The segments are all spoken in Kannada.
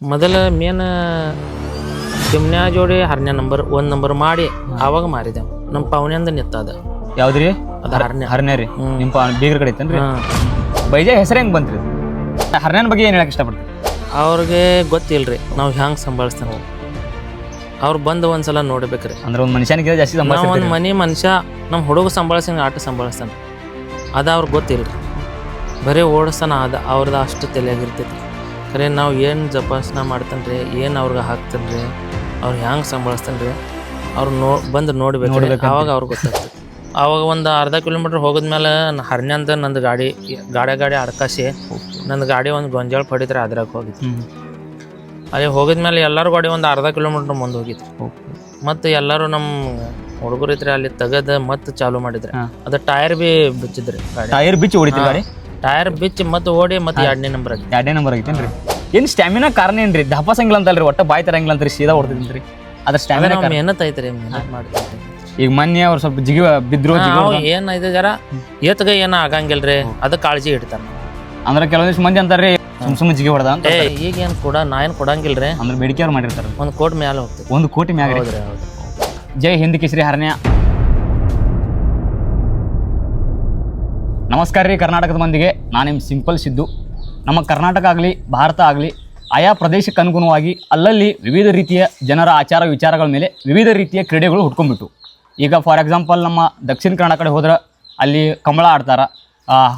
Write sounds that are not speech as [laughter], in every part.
ಮೊದಲ ಮೇನ್ ಚಿಮ್ನ್ಯಾ ಜೋಡಿ ಹರ್ನ್ಯ ನಂಬರ್ ಒಂದ್ ನಂಬರ್ ಮಾಡಿ ಅವಾಗ ಮಾರಿದೆ ನಮ್ಮ ಪಾವನೆಂದ ನಿತ್ತದ ಯಾವ್ದ್ರಿ? ಅದ ಹರ್ನ್ಯ. ಹರನೇ ರೀ. ನಿಮ್ಮ ಬೀಗರ ಕಡೆ ಐತೇನ್ರಿ. ಬೈಜ ಹೆಸರು ಹೆಂಗ್ ಬಂತ್ರಿ? ಹರ್ನೇನ್ ಬಗ್ಗೆ ಏನ್ ಹೇಳಕ್ ಇಷ್ಟಪಡ್ತೀರಿ? ಅವ್ರಿಗೆ ಗೊತ್ತಿಲ್ರಿ ನಾವು ಹೆಂಗ್ ಸಂಭಾಳಿಸ್ತಾನ ಅವ್ರು ಬಂದು ಒಂದ್ಸಲ ನೋಡ್ಬೇಕ್ರಿ. ಅಂದ್ರೆ ಒಂದ್ ಮನುಷ್ಯನಿಗೆ ಜಾಸ್ತಿ ನಾವ್ ಒಂದು ಒಂದ್ ಮನಿ ಮನುಷ್ಯ ನಮ್ಮ ಹುಡುಗ ಸಂಭಾಳಿಸಂಗ ಆಟ ಸಂಭಾಳಿಸ್ತಾನೆ. ಅದ ಅವ್ರಿಗೆ ಗೊತ್ತಿಲ್ರಿ. ಬರೀ ಓಡಿಸ್ತಾನ ಅದ ಅವ್ರದ್ದು ಅಷ್ಟು ತಲೆಯಾಗಿರ್ತೈತಿ ಖರೆ ನಾವು ಏನು ಜಪಾಸನ ಮಾಡ್ತಾನ್ರಿ ಏನು ಅವ್ರಿಗೆ ಹಾಕ್ತಾನ್ರಿ ಅವ್ರು ಹೆಂಗೆ ಸಂಭಾಳಿಸ್ತಾನ್ರಿ ಅವ್ರು ನೋ ಬಂದು ನೋಡ್ಬೇಕು ಅವಾಗ ಅವ್ರಿಗೆ ಗೊತ್ತಾಗ್ತದೆ. ಆವಾಗ ಒಂದು ಅರ್ಧ ಕಿಲೋಮೀಟ್ರ್ ಹೋಗಿದ್ಮೇಲೆ ಹರ್ನ್ಯಂದ ನಂದು ಗಾಡಿ ಗಾಡಿ ಗಾಡಿ ಅಡ್ಕಾಸಿ ನಂದು ಗಾಡಿ ಒಂದು ಗೊಂಜಾಳ ಪಡಿದ್ರೆ ಅದ್ರಾಗ ಹೋಗಿತ್ತು. ಅಲ್ಲಿ ಹೋಗಿದ್ಮೇಲೆ ಎಲ್ಲರೂ ಗಾಡಿ ಒಂದು ಅರ್ಧ ಕಿಲೋಮೀಟ್ರ್ ಮುಂದೆ ಹೋಗಿತ್ತು. ಮತ್ತು ಎಲ್ಲರೂ ನಮ್ಮ ಹುಡುಗರು ಇದ್ರೆ ಅಲ್ಲಿ ತೆಗೆದು ಮತ್ತೆ ಚಾಲು ಮಾಡಿದ್ರೆ. ಅದು ಟೈರ್ ಬಿ ಬಿಚ್ಚಿದ್ರಿ ಟೈರ್ ಬಿಚ್ಚಿ ಹೊಡಿತೀವಿ ಗಾಡಿ? ಟೈರ್ ಬಿಚ್ ಮತ್ತೆ ಓಡಿ ಮತ್ತೆ ಎರಡನೇ ನಂಬರ್ ಆಗಿ ಎರಡನೇ ನಂಬರ್ ಆಗೈತೇನ್ರಿ ಏನ್ ಸ್ಟ್ಯಾಮಿನಾ ಕಾರಣ ಏನ್ರಿ? ದಪಾಸಂಗಿಲ್ಲ ಅಂತಲ್ರಿ ಒಟ್ಟ ಬಾಯ್ ತರಂಗಿಲ್ಲ ಅಂತ್ರಿ ಸೀದಾ ರೀ ಅದ್ರ ಸ್ಟ್ಯಾಮಿನಾ ನಾವು ಮೆಹನತ್ ಐತ್ರಿ ಮೆಹನತ್ ಮಾಡ್ತೀವಿ ಈಗ ಮೊನ್ನೆ ಅವ್ರು ಸ್ವಲ್ಪ ಜಿಗಿ ಬಿದ್ರು ಜಿಗಿ ನಾವು ಏನ್ ಐತೆ ಜರ ಏತ್ಗ ಏನ ಆಗಂಗಿಲ್ರಿ ಅದ ಕಾಳಜಿ ಇಡ್ತಾರ ಅಂದ್ರೆ ಕೆಲವೊಂದಿಷ್ಟು ಮಂದಿ ಅಂತಾರ್ರಿ ಸುಮ್ ಸುಮ್ಮನೆ ಜಿಗಿ ಹೊಡೆದ ಅಂತ ಏ ಈಗ ಏನ್ ಕೊಡ ನಾ ಏನ್ ಕೊಡಂಗಿಲ್ರಿ? ಅಂದ್ರೆ ಬೇಡಿಕೆ ಅವ್ರು ಮಾಡಿರ್ತಾರ. ಒಂದ್ ಕೋಟಿ ಮ್ಯಾಲ ಹೋಗ್ತೀವಿ ಒಂದು ಕೋಟಿ ಮ್ಯಾಗ ಹೌದ್ರಿ ಹೌದು ಜೈ ಹಿಂದ್ ಕಿಸ್ರಿ ಹರಣ್ಯ. ನಮಸ್ಕಾರ ರೀ ಕರ್ನಾಟಕದ ಮಂದಿಗೆ. ನಾನು ನಿಮ್ಮ ಸಿಂಪಲ್ ಸಿದ್ದು. ನಮ್ಮ ಕರ್ನಾಟಕ ಆಗಲಿ, ಭಾರತ ಆಗಲಿ, ಆಯಾ ಪ್ರದೇಶಕ್ಕೆ ಅನುಗುಣವಾಗಿ ಅಲ್ಲಲ್ಲಿ ವಿವಿಧ ರೀತಿಯ ಜನರ ಆಚಾರ ವಿಚಾರಗಳ ಮೇಲೆ ವಿವಿಧ ರೀತಿಯ ಕ್ರೀಡೆಗಳು ಹುಟ್ಕೊಂಡ್ಬಿಟ್ಟು ಈಗ ಫಾರ್ ಎಕ್ಸಾಂಪಲ್ ನಮ್ಮ ದಕ್ಷಿಣ ಕನ್ನಡ ಕಡೆ ಹೋದ್ರೆ ಅಲ್ಲಿ ಕಂಬಳ ಆಡ್ತಾರೆ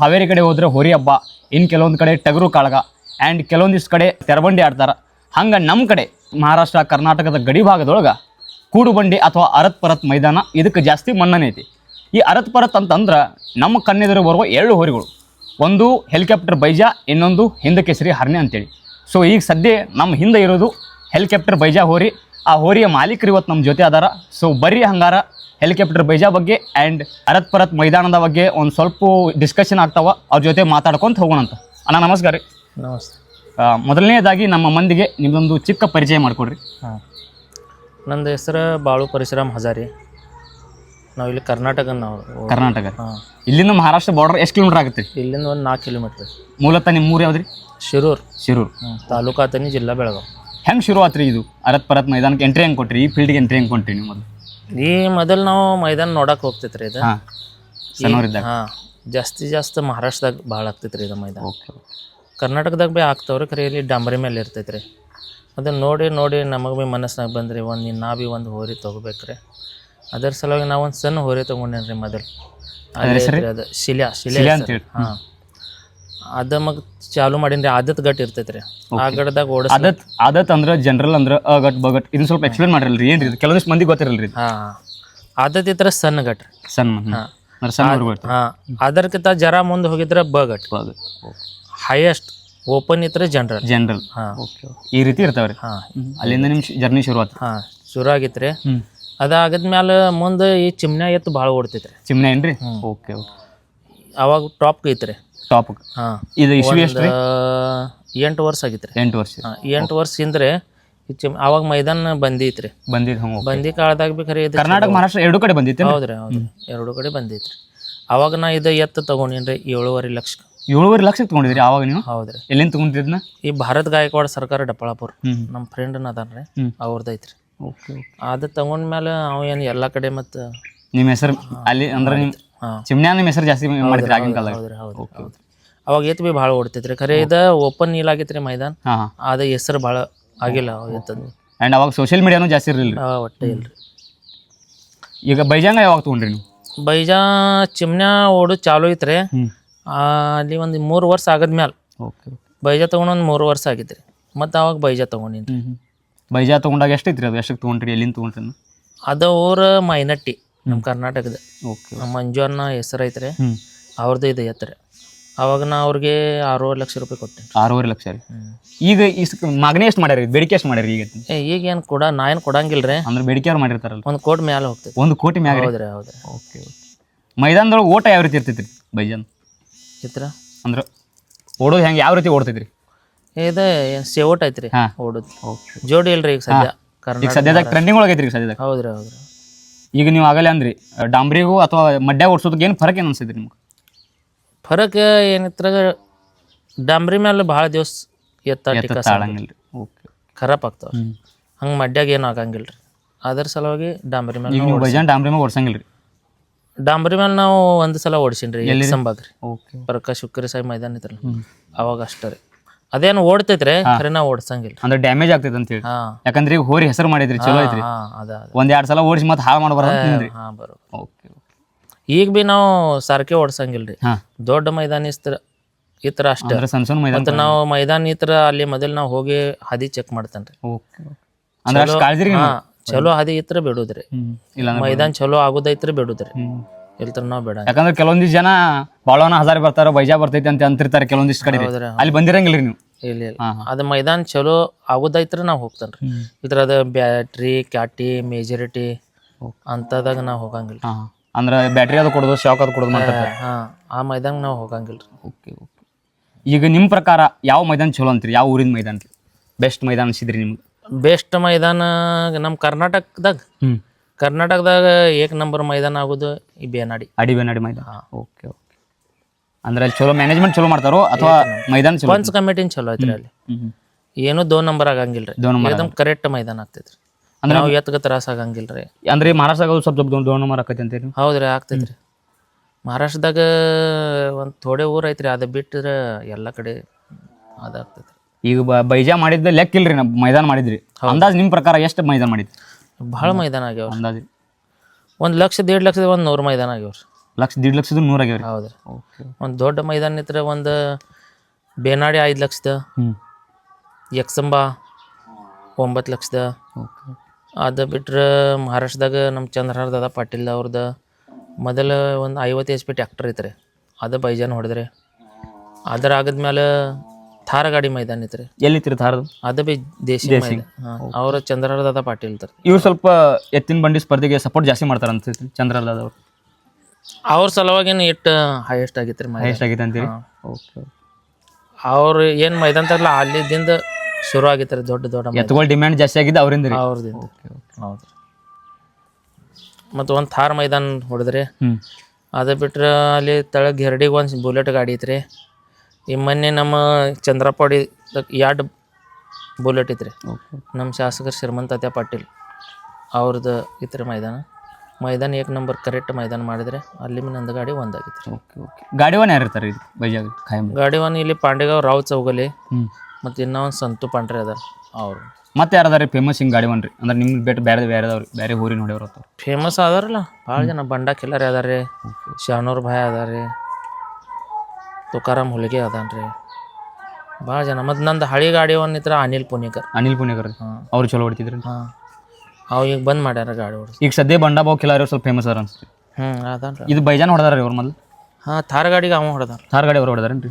ಹಾವೇರಿ ಕಡೆ ಹೋದ್ರೆ ಹೋರಿ ಹಬ್ಬ ಇನ್ನು ಕೆಲವೊಂದು ಕಡೆ ಟಗರು ಕಾಳಗ ಆ್ಯಂಡ್ ಕೆಲವೊಂದಿಷ್ಟು ಕಡೆ ತೆರಬಂಡಿ ಆಡ್ತಾರೆ. ಹಂಗೆ ನಮ್ಮ ಕಡೆ ಮಹಾರಾಷ್ಟ್ರ, ಕರ್ನಾಟಕದ ಗಡಿ ಭಾಗದೊಳಗೆ ಕೂಡುಬಂಡಿ ಅಥವಾ ಅರತ್ ಪರತ್ ಮೈದಾನ ಇದಕ್ಕೆ ಜಾಸ್ತಿ ಮನ್ನಣೆ ಐತಿ. ಈ ಅರತ್ ಪರತ್ ಅಂತಂದ್ರೆ ನಮ್ಮ ಕಣ್ಣೆದುರು ಬರುವ ಎರಡು ಹೋರಿಗಳು. ಒಂದು ಹೆಲಿಕಾಪ್ಟರ್ ಬೈಜಾ ಇನ್ನೊಂದು ಹಿಂದ ಕೇಸರಿ ಹರ್ನೆ ಅಂತೇಳಿ. ಸೊ ಈಗ ಸದ್ಯ ನಮ್ಮ ಹಿಂದೆ ಇರೋದು ಹೆಲಿಕಾಪ್ಟರ್ ಬೈಜಾ ಹೋರಿ. ಆ ಹೋರಿಯ ಮಾಲೀಕರು ಇವತ್ತು ನಮ್ಮ ಜೊತೆ ಅದಾರ. ಸೊ ಬರೀ ಹಂಗಾರ ಹೆಲಿಕಾಪ್ಟರ್ ಬೈಜಾ ಬಗ್ಗೆ ಆ್ಯಂಡ್ ಅರತ್ ಪರತ್ ಮೈದಾನದ ಬಗ್ಗೆ ಒಂದು ಸ್ವಲ್ಪ ಡಿಸ್ಕಷನ್ ಆಗ್ತಾವ. ಅವ್ರ ಜೊತೆ ಮಾತಾಡ್ಕೊಂತ ಹೋಗೋಣಂತ ಅಣ್ಣ ನಮಸ್ಕಾರ ರೀ. ನಮಸ್ತೆ. ಮೊದಲನೇದಾಗಿ ನಮ್ಮ ಮಂದಿಗೆ ನಿಮ್ಮದೊಂದು ಚಿಕ್ಕ ಪರಿಚಯ ಮಾಡಿಕೊಡ್ರಿ. ಹಾಂ. ನಂದು ಹೆಸರು ಬಾಳು ಪರಶುರಾಮ್ ಹಜಾರಿ. ನಾವು ಇಲ್ಲಿ ಕರ್ನಾಟಕ ನಾವು ಕರ್ನಾಟಕ? ಇಲ್ಲಿಂದ ಮಹಾರಾಷ್ಟ್ರ ಬಾರ್ಡರ್ ಎಷ್ಟು ಕಿಲೋಮೀಟರ್ ಆಗುತ್ತೆ? ಇಲ್ಲಿಂದ ಒಂದು ನಾಲ್ಕು ಕಿಲೋಮೀಟರ್ ಮೂಲತಃ ನಿಮ್ಮ ಊರು ಯಾವ್ದ್ರಿ? ಶಿರೂರ್. ಶಿರೂರ್. ತಾಲೂಕು ಆತನಿ ಜಿಲ್ಲಾ ಬೆಳಗಾವ್. ಹೆಂಗ್ ಶುರು ಆತ್ರಿ ಇದು? ಅರತ್ ಪರತ್ ಮೈದಾನಕ್ಕೆ ಎಂಟ್ರಿ ಹೆಂಗೆ ಕೊಟ್ರಿ? ಈ ಫೀಲ್ಡ್ಗೆ ಎಂಟ್ರಿ ಹೆಂಗೆ ಕೊಟ್ರಿ ನೀವು ಮೊದಲು? ಈ ಮೊದಲು ನಾವು ಮೈದಾನ ನೋಡಕ್ಕೆ ಹೋಗ್ತೈತ್ರಿ ಇದು. ಸಣ್ಣವರಿದ್ದಾಗ. ಹಾಂ ಜಾಸ್ತಿ ಜಾಸ್ತಿ ಮಹಾರಾಷ್ಟ್ರದಾಗ ಭಾಳ ಆಗ್ತೈತ್ರಿ ಇದು ಮೈದಾನ. ಓಕೆ ಕರ್ನಾಟಕದಾಗ ಭೀ ಆಗ್ತಾವ್ರಿ ಖರೆ ಇಲ್ಲಿ ಡಾಂಬರಿ ಮೇಲೆ ಇರ್ತೈತ್ರಿ. ಅದನ್ನ ನೋಡಿ ನೋಡಿ ನಮಗೆ ಭೀ ಮನಸ್ಸಿನಾಗ ಬಂದ್ರಿ ಒಂದು ನಾ ಭೀ ಒಂದು ಹೋರಿ ತೊಗೋಬೇಕ್ರಿ. ಅದರ ಸಲುವಾಗಿ ನಾವು ಒಂದು ಸಣ್ಣ ಹೋರಿ ತೊಗೊಂಡೇನ್ರಿ ಮೊದಲು. ಅದೇ ಶಿಲೆ. ಅಂತೇಳಿ. ಹಾಂ. ಅದ ಮಗ ಚಾಲು ಮಾಡೀನಿ ಆದತ್ ಗಟ್ ರೀ ಆ ಗಡ್ದಾಗ ಓಡಿಸ್ ಆದತ್ ಆದತ್ ಅಂದ್ರೆ ಜನರಲ್ ಅಂದ್ರೆ ಬ ಬಗಟ್ ಇದನ್ನ ಸ್ವಲ್ಪ ಎಕ್ಸ್ಪ್ಲೇನ್ ಮಾಡಿರಲ್ರಿ ಏನ್ರಿ ಇದು? ಕೆಲವೊಂದಿಷ್ಟು ಮಂದಿ ಗೊತ್ತಿರಲ್ಲ ರೀ ಹಾಂ ಆದತ್ ಇತ್ರ ಸಣ್ಣ ಗಟ್ ರೀ. ಸಣ್ಣ ಹಾಂ. ಅಂದ್ರೆ ಸಣ್ಣ ಊರು ಗೊತ್ತು ಹಾಂ. ಅದಕ್ಕಿಂತ ಜರ ಮುಂದೆ ಹೋಗಿದ್ರೆ ಬ ಗಟ್ ಹೈಯೆಸ್ಟ್ ಓಪನ್ ಇದ್ರೆ ಜನರಲ್ ಜನರಲ್ ಹಾಂ. ಓಕೆ ಈ ರೀತಿ ಇರ್ತಾವ್ರಿ. ಹಾಂ. ಅಲ್ಲಿಂದ ನಿಮ್ಮ ಜರ್ನಿ ಶುರು ಆತು ಹಾಂ. ಶುರು ಆಗಿತ್ರಿ. ಹ್ಞೂ ಅದಾಗದ್ಮೇಲೆ ಮುಂದೆ ಈ ಚಿಮ್ನ್ಯಾ ಎತ್ತು ಭಾಳ ಓಡ್ತೈತ್ರಿ. ಚಿಮ್ನೆ ಏನ್ರಿ? Okay okay. ಅವಾಗ ಟಾಪ್ ಐತ್ರಿ. ಟಾಪ್ ಹಾಂ. ಇದು ಇಶ್ವಿ ರೀ ಎಂಟು ವರ್ಷ ಆಗಿತ್ರಿ. ಎಂಟು ವರ್ಷ. ಎಂಟು ವರ್ಷ ಹಿಂದ್ರೆ ಈ ಚಿಮ್ ಅವಾಗ ಮೈದಾನ ಬಂದೈತ್ರಿ. ಬಂದಿದ್ ಹಂಗೆ ಬಂದಿ ಕಾಲದಾಗ ಭೀ ಖರೆ ಇದು ಕರ್ನಾಟಕ ಮಹಾರಾಷ್ಟ್ರ ಎರಡು ಕಡೆ ಬಂದಿತ್ತು ಹೌದ್ರಿ ಹೌದ್ರಿ. ಎರಡು ಕಡೆ ಬಂದೈತ್ರಿ. ಅವಾಗ ನಾ ಇದು ಎತ್ತು ತಗೊಂಡೇನ್ರಿ ಏಳುವರೆ ಲಕ್ಷ ಏಳುವರೆ ಲಕ್ಷ ತಗೊಂಡಿದ್ರಿ ಅವಾಗ ನೀವು? ಹೌದ್ರಿ. ಎಲ್ಲಿಂದ ತಗೊಂಡಿದ್ನ ಈ ಭಾರತ್ ಗಾಯಕವಾಡ ಸರ್ಕಾರ ಡಪ್ಪಳಾಪುರ. ನಮ್ಮ ಫ್ರೆಂಡ್ನ ಅದಾನ್ರಿ. ಅವ್ರದ್ದು ಐತ್ರಿ ಓಕೆ ಅದು ತಗೊಂಡ್ಮೇಲೆ ಅವ ಏನು ಎಲ್ಲ ಕಡೆ ಮತ್ತು ನಿಮ್ಮ ಹೆಸರು ಅಲ್ಲಿ ಅಂದ್ರೆ ನಿಮ್ಮ ಹಾಂ. ಚಿಮ್ನ್ಯಾ ನಿಮ್ಮ ಹೆಸರು ಜಾಸ್ತಿ ಮಾಡಿದ್ರಿ ಆಗಿನ ಕಾಲ ಹೌದ್ರಿ ಹೌದು ಹೌದು ಅವಾಗ ಏತ್ ಭೀ ಭಾಳ ಓಡ್ತೈತ್ರಿ. ಖರೆ ಇದು ಓಪನ್ ನೀಲಾಗಿತ್ರಿ ಮೈದಾನ. ಹಾಂ ಹಾಂ. ಅದ ಹೆಸರು ಭಾಳ ಆಗಿಲ್ಲ ಎತ್ತದು. ಆ್ಯಂಡ್ ಅವಾಗ ಸೋಶಿಯಲ್ ಮೀಡಿಯಾನು ಜಾಸ್ತಿ ಇರಲಿಲ್ಲ ಆ, ಒಟ್ಟೆ ಇಲ್ರಿ. ಈಗ ಬೈಜಾಂಗ ಯಾವಾಗ ತೊಗೊಂಡ್ರಿ ನೀವು? ಬೈಜಾ ಚಿಮ್ನ್ಯಾ ಓಡು ಚಾಲು ಐತ್ರಿ. ಹ್ಞೂ ಆ, ಅಲ್ಲಿ ಒಂದು ಮೂರು ವರ್ಷ ಆಗದ್ಮ್ಯಾಲ. ಓಕೆ ಬೈಜಾ ತೊಗೊಂಡು ಒಂದು ಮೂರು ವರ್ಷ ಆಗಿದ್ರಿ ಮತ್ತು ಅವಾಗ ಬೈಜಾ ತೊಗೊಂಡಿನಿ. ಹ್ಞೂ ಬೈಜಾ ತೊಗೊಂಡಾಗ ಎಷ್ಟೈತ್ರಿ ಅದು? ಎಷ್ಟಕ್ಕೆ ತೊಗೊಂಡ್ರಿ? ಎಲ್ಲಿಂದ ತೊಗೊಂಡ್ರಿ ಅದು ಅವ್ರ ಮೈನಟ್ಟಿ ನಮ್ಮ ಕರ್ನಾಟಕದ. ಓಕೆ ನಮ್ಮ ಮಂಜು ಅನ್ನ ಹೆಸರು ಐತ್ರಿ. ಹ್ಞೂ ಅವ್ರದ್ದು ಇದೆ ಎತ್ತರೆ ಅವಾಗ ನಾ ಅವ್ರಿಗೆ ಆರೂವರೆ ಲಕ್ಷ ರೂಪಾಯಿ ಕೊಟ್ಟೆ ಆರೂವರೆ ಲಕ್ಷ ರೀ? ಈಗ ಇಸ್ ಮಗನೇ ಎಷ್ಟು ಮಾಡ್ಯಾರಿ ಬೇಡಿಕೆ ಎಷ್ಟು ಮಾಡ್ಯಾರಿ ಈಗ ಏ ಈಗ ಏನು ಕೊಡ ನಾ ಏನು ಕೊಡಂಗಿಲ್ರಿ. ಅಂದ್ರೆ ಬೇಡಿಕೆ ಅವ್ರು ಮಾಡಿರ್ತಾರಲ್ಲ ಒಂದು ಕೋಟಿ ಮ್ಯಾಲೆ ಹೋಗ್ತೈತಿ ಒಂದು ಕೋಟಿ ಮ್ಯಾಗ ರೀ? ಹೌದ್ರಿ ಹೌದ್ರಿ. Okay okay. ಮೈದಾನದೊಳಗೆ ಓಟ ಯಾವ ರೀತಿ ಇರ್ತೈತ್ರಿ ಬೈಜಾನ್? ಚಿತ್ರ ಅಂದ್ರೆ ಓಡೋದು ಹೆಂಗೆ ಯಾವ ರೀತಿ ಓಡ್ತೈತ್ರಿ? ಇದು ಏನ್ ಸೇವಟ್ ಐತ್ರಿ ಹಾ. ಓಡುದು. ಓಕೆ ಜೋಡಿ ಇಲ್ರಿ ಈಗ ಸದ್ಯ ಈಗ ಕರ್ನಾಟಕ ಸದ್ಯದಾಗ ಟ್ರೆಂಡಿಂಗ್ ಒಳಗೆ ಐತ್ರಿ ಈಗ ಸದ್ಯದಾಗ. ಹೌದ್ರಿ ಹೌದ್ರಿ. ಈಗ ನೀವು ಆಗಲೇ ಅಂದ್ರಿ ಡಾಂಬ್ರಿಗೂ ಅಥವಾ ಮಡ್ಯ ಓಡಿಸೋದಕ್ಕೆ ಏನು ಫರಕ್ ಏನು ಅನ್ಸಿದ್ರಿ ನಿಮ್ಗೆ? ಫರಕ್ ಏನಿತ್ರ ಡಾಂಬ್ರಿ ಮೇಲೆ ಭಾಳ ದಿವಸ ಎತ್ತ ಟಿಕ ತಾಳಂಗಿಲ್ಲ ಓಕೆ ಖರಾಬ್ ಆಗ್ತಾವ. ಹಂಗ ಮಡ್ಯಾಗ ಏನು ಆಗಂಗಿಲ್ಲ ರೀ ಅದ್ರ ಸಲುವಾಗಿ ಡಾಂಬ್ರಿ ಮೇಲೆ ಈಗ ನೀವು ಬೈಜಾನ್ ಡಾಂಬ್ರಿ ಮೇಲೆ ಓಡಿಸಂಗಿಲ್ಲ ರೀ ಡಾಂಬರಿ ಮೇಲೆ ನಾವು ಒಂದು ಸಲ ಓಡಿಸಿನ್ರಿ ಎಲ್ಲಿ ಸಂಬಾಗ್ರಿ. ಓಕೆ ಪ್ರಕಾಶ್ ಶುಕ್ರಿ ಸಾಯಿ ಮೈದಾನ ಇದ್ರಲ್ಲ ಅವಾಗ ಅಷ್ಟೇ ರೀ. ಅದೇನು ಓಡ್ತೈತ್ರಿ ಖರೆ ಓಡ್ಸಂಗಿಲ್ಲ. ಅಂದ್ರೆ ಡ್ಯಾಮೇಜ್ ಆಗ್ತೈತೆ ಅಂತ ಹೇಳಿ. ಹಾ. ಯಾಕಂದ್ರೆ ಈಗ ಹೋರಿ ಹೆಸರು ಮಾಡಿದ್ರಿ ಚಲೋ ಐತ್ರಿ. ಹಾ ಅದ ಅದ. ಒಂದ್ ಎರಡ್ ಸಲ ಓಡಿಸಿ ಮತ್ತೆ ಹಾಳು ಮಾಡಬಾರ್ದು ನಿಂದ್ರಿ. ಹಾ ಬರೋ ಓಕೆ ಈಗ ಬಿ ನಾವು ಸಾರ್ಕೆ ಓಡ್ಸಂಗಿಲ್ರಿ. ಹಾ. ದೊಡ್ಡ ಮೈದಾನ ಇಸ್ತ್ರ ಈ ತರ ಅಷ್ಟೇ. ಅಂದ್ರೆ ಸಣ್ಣ ಸಣ್ಣ ಮೈದಾನ ಮತ್ತು ನಾವು ಮೈದಾನ ಈ ಥರ ಅಲ್ಲಿ ಮೊದಲು ನಾವು ಹೋಗಿ ಹಾದಿ ಚೆಕ್ ಮಾಡ್ತೇನ್ರಿ. ಓಕೆ ಅಂದ್ರೆ ಅಷ್ಟು ಕಾಳಜಿ ರೀ ಹಾ ಚಲೋ ಹಾದಿ ಇತ್ರ ಬಿಡುದ್ರಿ. ಇಲ್ಲ ಅಂದ್ರೆ ಮೈದಾನ ಚಲೋ ಆಗೋದೈತ್ರಿ ಬಿಡುದ್ರಿ. ಹ್ಮ್. ಇಲ್ತರ ನಾವು ಬೇಡ. ಯಾಕಂದ್ರೆ ಕೆಲವೊಂದಿಷ್ಟು ಜನ ಬಾಳವನ ಹಜಾರ್ ಬರ್ತಾರ ಬೈಜಾ ಬರ್ತೈತಿ ಅಂತ ಅಂತಿರ್ತಾರೆ ಕೆಲವೊಂದಿಷ್ಟು ಕಡೆ ರೀ. ಹೌದ್ರಿ. ಅಲ್ಲಿ ಬಂದಿರಂಗಿಲ್ಲ ರೀ ನೀವು? ಇಲ್ಲ ಇಲ್ಲ. ಅದು ಮೈದಾನ ಚಲೋ ಆಗೋದೈತ್ರ ನಾವು ಹೋಗ್ತೇನೆ ರೀ ಇದ್ರದ ಬ್ಯಾಟ್ರಿ ಕ್ಯಾಟಿ ಮೇಜರಿಟಿ ಅಂಥದಾಗ ನಾವು ಹೋಗಂಗಿಲ್ಲ ಹಾ ಅಂದ್ರೆ ಬ್ಯಾಟ್ರಿ ಅದು ಕೊಡೋದು ಶಾಕ್ ಅದು ಕೊಡೋದು ಮಾಡ್ತಾರೆ ಹಾ ಆ ಮೈದಾನ ನಾವು ಹೋಗಂಗಿಲ್ಲ ರೀ ಓಕೆ ಓಕೆ ಈಗ ನಿಮ್ಮ ಪ್ರಕಾರ ಯಾವ ಮೈದಾನ ಚಲೋ ಅಂತೀರಿ? ಯಾವ ಊರಿನ ಮೈದಾನ ರೀ? ಬೆಸ್ಟ್ ಮೈದಾನ ಅನ್ಸಿದ್ರಿ ನಿಮ್ಗೆ? ಬೆಸ್ಟ್ ಮೈದಾನ ನಮ್ಮ ಕರ್ನಾಟಕದಾಗ. ಕರ್ನಾಟಕದಾಗ ಏಕ್ ನಂಬರ್ ಮೈದಾನ ಆಗೋದು ಈ ಬೇನಾಡಿ. ಅಡಿಬೇನಾಡಿ ಮೈದಾನ? ಓಕೆ ಓಕೆ ಅಂದ್ರೆ ಅಲ್ಲಿ ಚಲೋ ಮ್ಯಾನೇಜ್ಮೆಂಟ್ ಚಲೋ ಮಾಡ್ತಾರೋ ಅಥವಾ ಮೈದಾನ ಚಲೋ ಪಂಚ್ ಕಮಿಟಿನ ಚಲೋ ಐತ್ರಿ ಅಲ್ಲಿ. ಏನು ದೋ ನಂಬರ್ ಆಗಂಗಿಲ್ಲ ರೀ. ದೋ ಏಕದಮ್ ಕರೆಕ್ಟ್ ಮೈದಾನ ಆಗ್ತೈತ್ರಿ. ಅಂದ್ರೆ ನಾವು ಎತ್ತಗ ತ್ರಾಸ ಆಗಂಗಿಲ್ಲ ರೀ. ಅಂದ್ರೆ ಈ ಮಹಾರಾಷ್ಟ್ರದಾಗ ಸ್ವಲ್ಪ ಸ್ವಲ್ಪ ದೊಡ್ಡ ನಂಬರ್ ಆಕೈತಿ ಅಂತೀರಿ? ಹೌದ್ರಿ ಆಗ್ತೈತ್ರಿ. ಮಹಾರಾಷ್ಟ್ರದಾಗ ಒಂದು ಥೋಡೆ ಊರ್ ಐತ್ರಿ ಅದು ಬಿಟ್ಟರೆ ಎಲ್ಲ ಕಡೆ ಅದಾಗ್ತೈತ್ರಿ ಈಗ ಬ- ಬೈಜಾ ಮಾಡಿದ್ದ ಲೆಕ್ಕ ಇಲ್ರಿ ನಾ ಮೈದಾನ ಮಾಡಿದ್ರಿ. ಅಂದಾಜ್ ನಿಮ್ಮ ಪ್ರಕಾರ ಎಷ್ಟು ಮೈದಾನ ಮಾಡಿದ್ರಿ? ಭಾಳ ಮೈದಾನ ಆಗ್ಯಾವ್ರಿ. ಅಂದಾಜ್. ಒಂದು ಲಕ್ಷ ದೇಡ್ ಲಕ್ಷದ ಒಂದು ನೂರು ಮೈದಾನ ಆಗ್ಯಾವ್ರಿ. ಲಕ್ಷ ದೀಡ್ ಲಕ್ಷದ ನೂರ ಆಗ್ಯಾವ ಹೌದು ಓಕೆ ಒಂದು ದೊಡ್ಡ ಮೈದಾನ ಇದ್ರೆ ಒಂದು ಬೇನಾಡಿ ಐದು ಲಕ್ಷದ ಹ್ಞೂ ಒಂಬತ್ತು ಲಕ್ಷದ. ಓಕೆ ಅದು ಬಿಟ್ರೆ ಮಹಾರಾಷ್ಟ್ರದಾಗ ನಮ್ಮ ಚಂದ್ರಹಾರ್ ದಾದಾ ಪಾಟೀಲ್ ಅವ್ರದ್ದು ಮೊದಲು ಒಂದು ಐವತ್ತು ಎಚ್ ಪಿ ಟ್ಯಾಕ್ಟರ್ ಐತ್ರಿ. ಅದು ಬೈಜಾನ್ ಹೊಡೆದ್ರಿ. ಅದರ ಆಗದ್ಮೇಲೆ ಥಾರ ಗಾಡಿ ಮೈದಾನ ಐತ್ರಿ. ಎಲ್ಲಿತ್ರಿ ಧಾರದು ಅದು ಬಿ ದೇಶಿ ಮೈದಾನ. ಹಾಂ ಅವ್ರ ಚಂದ್ರಹಾರ್ ದಾದಾ ಪಾಟೀಲ್ ಇವ್ರು ಸ್ವಲ್ಪ ಎತ್ತಿನ ಬಂಡಿ ಸ್ಪರ್ಧೆಗೆ ಸಪೋರ್ಟ್ ಜಾಸ್ತಿ ಮಾಡ್ತಾರ ಅಂತ ಚಂದ್ರಲಾದ ಅವ್ರು ಅವ್ರ ಸಲುವಾಗಿನ ಇಟ್ಟು ಹೈಯೆಸ್ಟ್ ಆಗಿತ್ತು ರೀ ಮನೆ ಆಗೈತೆ ಅಂತೀರಿ. ಓಕೆ ಅವ್ರು ಏನು ಮೈದಾನ ತರಲ್ಲ ಅಲ್ಲಿದ್ದಿಂದ ಶುರು ಆಗೈತ್ರಿ ದೊಡ್ಡ ದೊಡ್ಡ ಮೈದಾನ. ಎತ್ತುಗಳ ಡಿಮ್ಯಾಂಡ್ ಜಾಸ್ತಿ ಆಗಿದ್ದು ಅವರಿಂದ ರೀ ಅವ್ರದಿಂದ ಹೌದು. ಮತ್ತು ಒಂದು ಥಾರ್ ಮೈದಾನ ಹೊಡೆದ್ರಿ. ಅದು ಬಿಟ್ರೆ ಅಲ್ಲಿ ತಳಗ್ ಗಿರಡಿಗೆ ಒಂದು ಬುಲೆಟ್ ಗಾಡಿ ಐತ್ರಿ. ಈ ಮೊನ್ನೆ ನಮ್ಮ ಚಂದ್ರಪಾಡಿ ಎರಡು ಬುಲೆಟ್ ಐತ್ರಿ. ಓಕೆ ನಮ್ಮ ಶಾಸಕರು ಶ್ರೀಮಂತ ಅತ್ಯ ಪಾಟೀಲ್ ಅವ್ರದ್ದು ಐತ್ರಿ ಮೈದಾನ. ಮೈದಾನ ಏಕ್ ನಂಬರ್ ಕರೆಕ್ಟ್ ಮೈದಾನ ಮಾಡಿದ್ರೆ ಅಲ್ಲಿ ನಂದು ಗಾಡಿ ಒಂದಾಗಿತ್ತು. ಓಕೆ ಓಕೆ ಗಾಡಿ ಒನ್ ಯಾರು ಇರ್ತಾರೆ ಇದು? ಬೈಜಾಗ ಖಾಯಂ ಗಾಡಿ ಒನ್ ಇಲ್ಲಿ ಪಾಂಡೆಗಾವ್ ರಾವ್ ಚೌಗಲಿ ಹ್ಞೂ ಮತ್ತು ಇನ್ನೊಂದು ಸಂತು ಪಾಂಡ್ರೆ ಅದಾರ ಅವರು. ಮತ್ತೆ ಯಾರು ಅದಾರ ಫೇಮಸ್ ಹಿಂಗೆ ಗಾಡಿ ಒನ್ ರೀ ಅಂದ್ರೆ ನಿಮ್ಗೆ ಬಿಟ್ಟು ಬೇರೆ ಬೇರೆ ಅದಾವ್ರಿ ಬೇರೆ ಊರಿ ನೋಡ್ಯಾವ್ರ ಫೇಮಸ್ ಅದಾರಲ್ಲ ಭಾಳ ಜನ ಬಂಡ ಕಿಲ್ಲರಿ ಅದಾರ ಶಾನೂರ್ ಭಾಯ್ ಅದಾರ ರೀ ತುಕಾರಾಮ್ ಹುಲಿಗೆ ಅದಾನ ರೀ ಭಾಳ ಜನ. ಮತ್ತು ನಂದು ಹಳಿ ಗಾಡಿ ಒಂದು ಇತ್ರ ಅನಿಲ್ ಪುನಿಕರ್. ಅನಿಲ್ ಪುಣೇಕರ್ ರೀ? ಹಾಂ. ಅವ್ರು ಚಲೋ ಹೊಡಿತಿದ್ರಿ? ಹಾಂ. ಅವು ಈಗ ಬಂದ್ ಮಾಡ್ಯಾರ ಗಾಡಿ ಓಡಿಸ್ ಈಗ ಸದ್ಯ ಬಂಡಾಬಾವ್ ಬಾವು ಕಿಲಾರಿ ಸ್ವಲ್ಪ ಫೇಮಸ್ ಅದಾರ ಅನ್ಸುತ್ತೆ. ಹ್ಞೂ ಅದಾನ ರೀ ಇದು ಬೈಜಾನ್ ಹೊಡೆದಾರ ಇವ್ರ ಮೊದಲು? ಹಾಂ ಥಾರ್ ಗಾಡಿಗೆ ಅವ ಹೊಡೆದಾರ. ಥಾರ್ ಗಾಡಿ ಅವ್ರು ಹೊಡೆದಾರೇನ್ರಿ?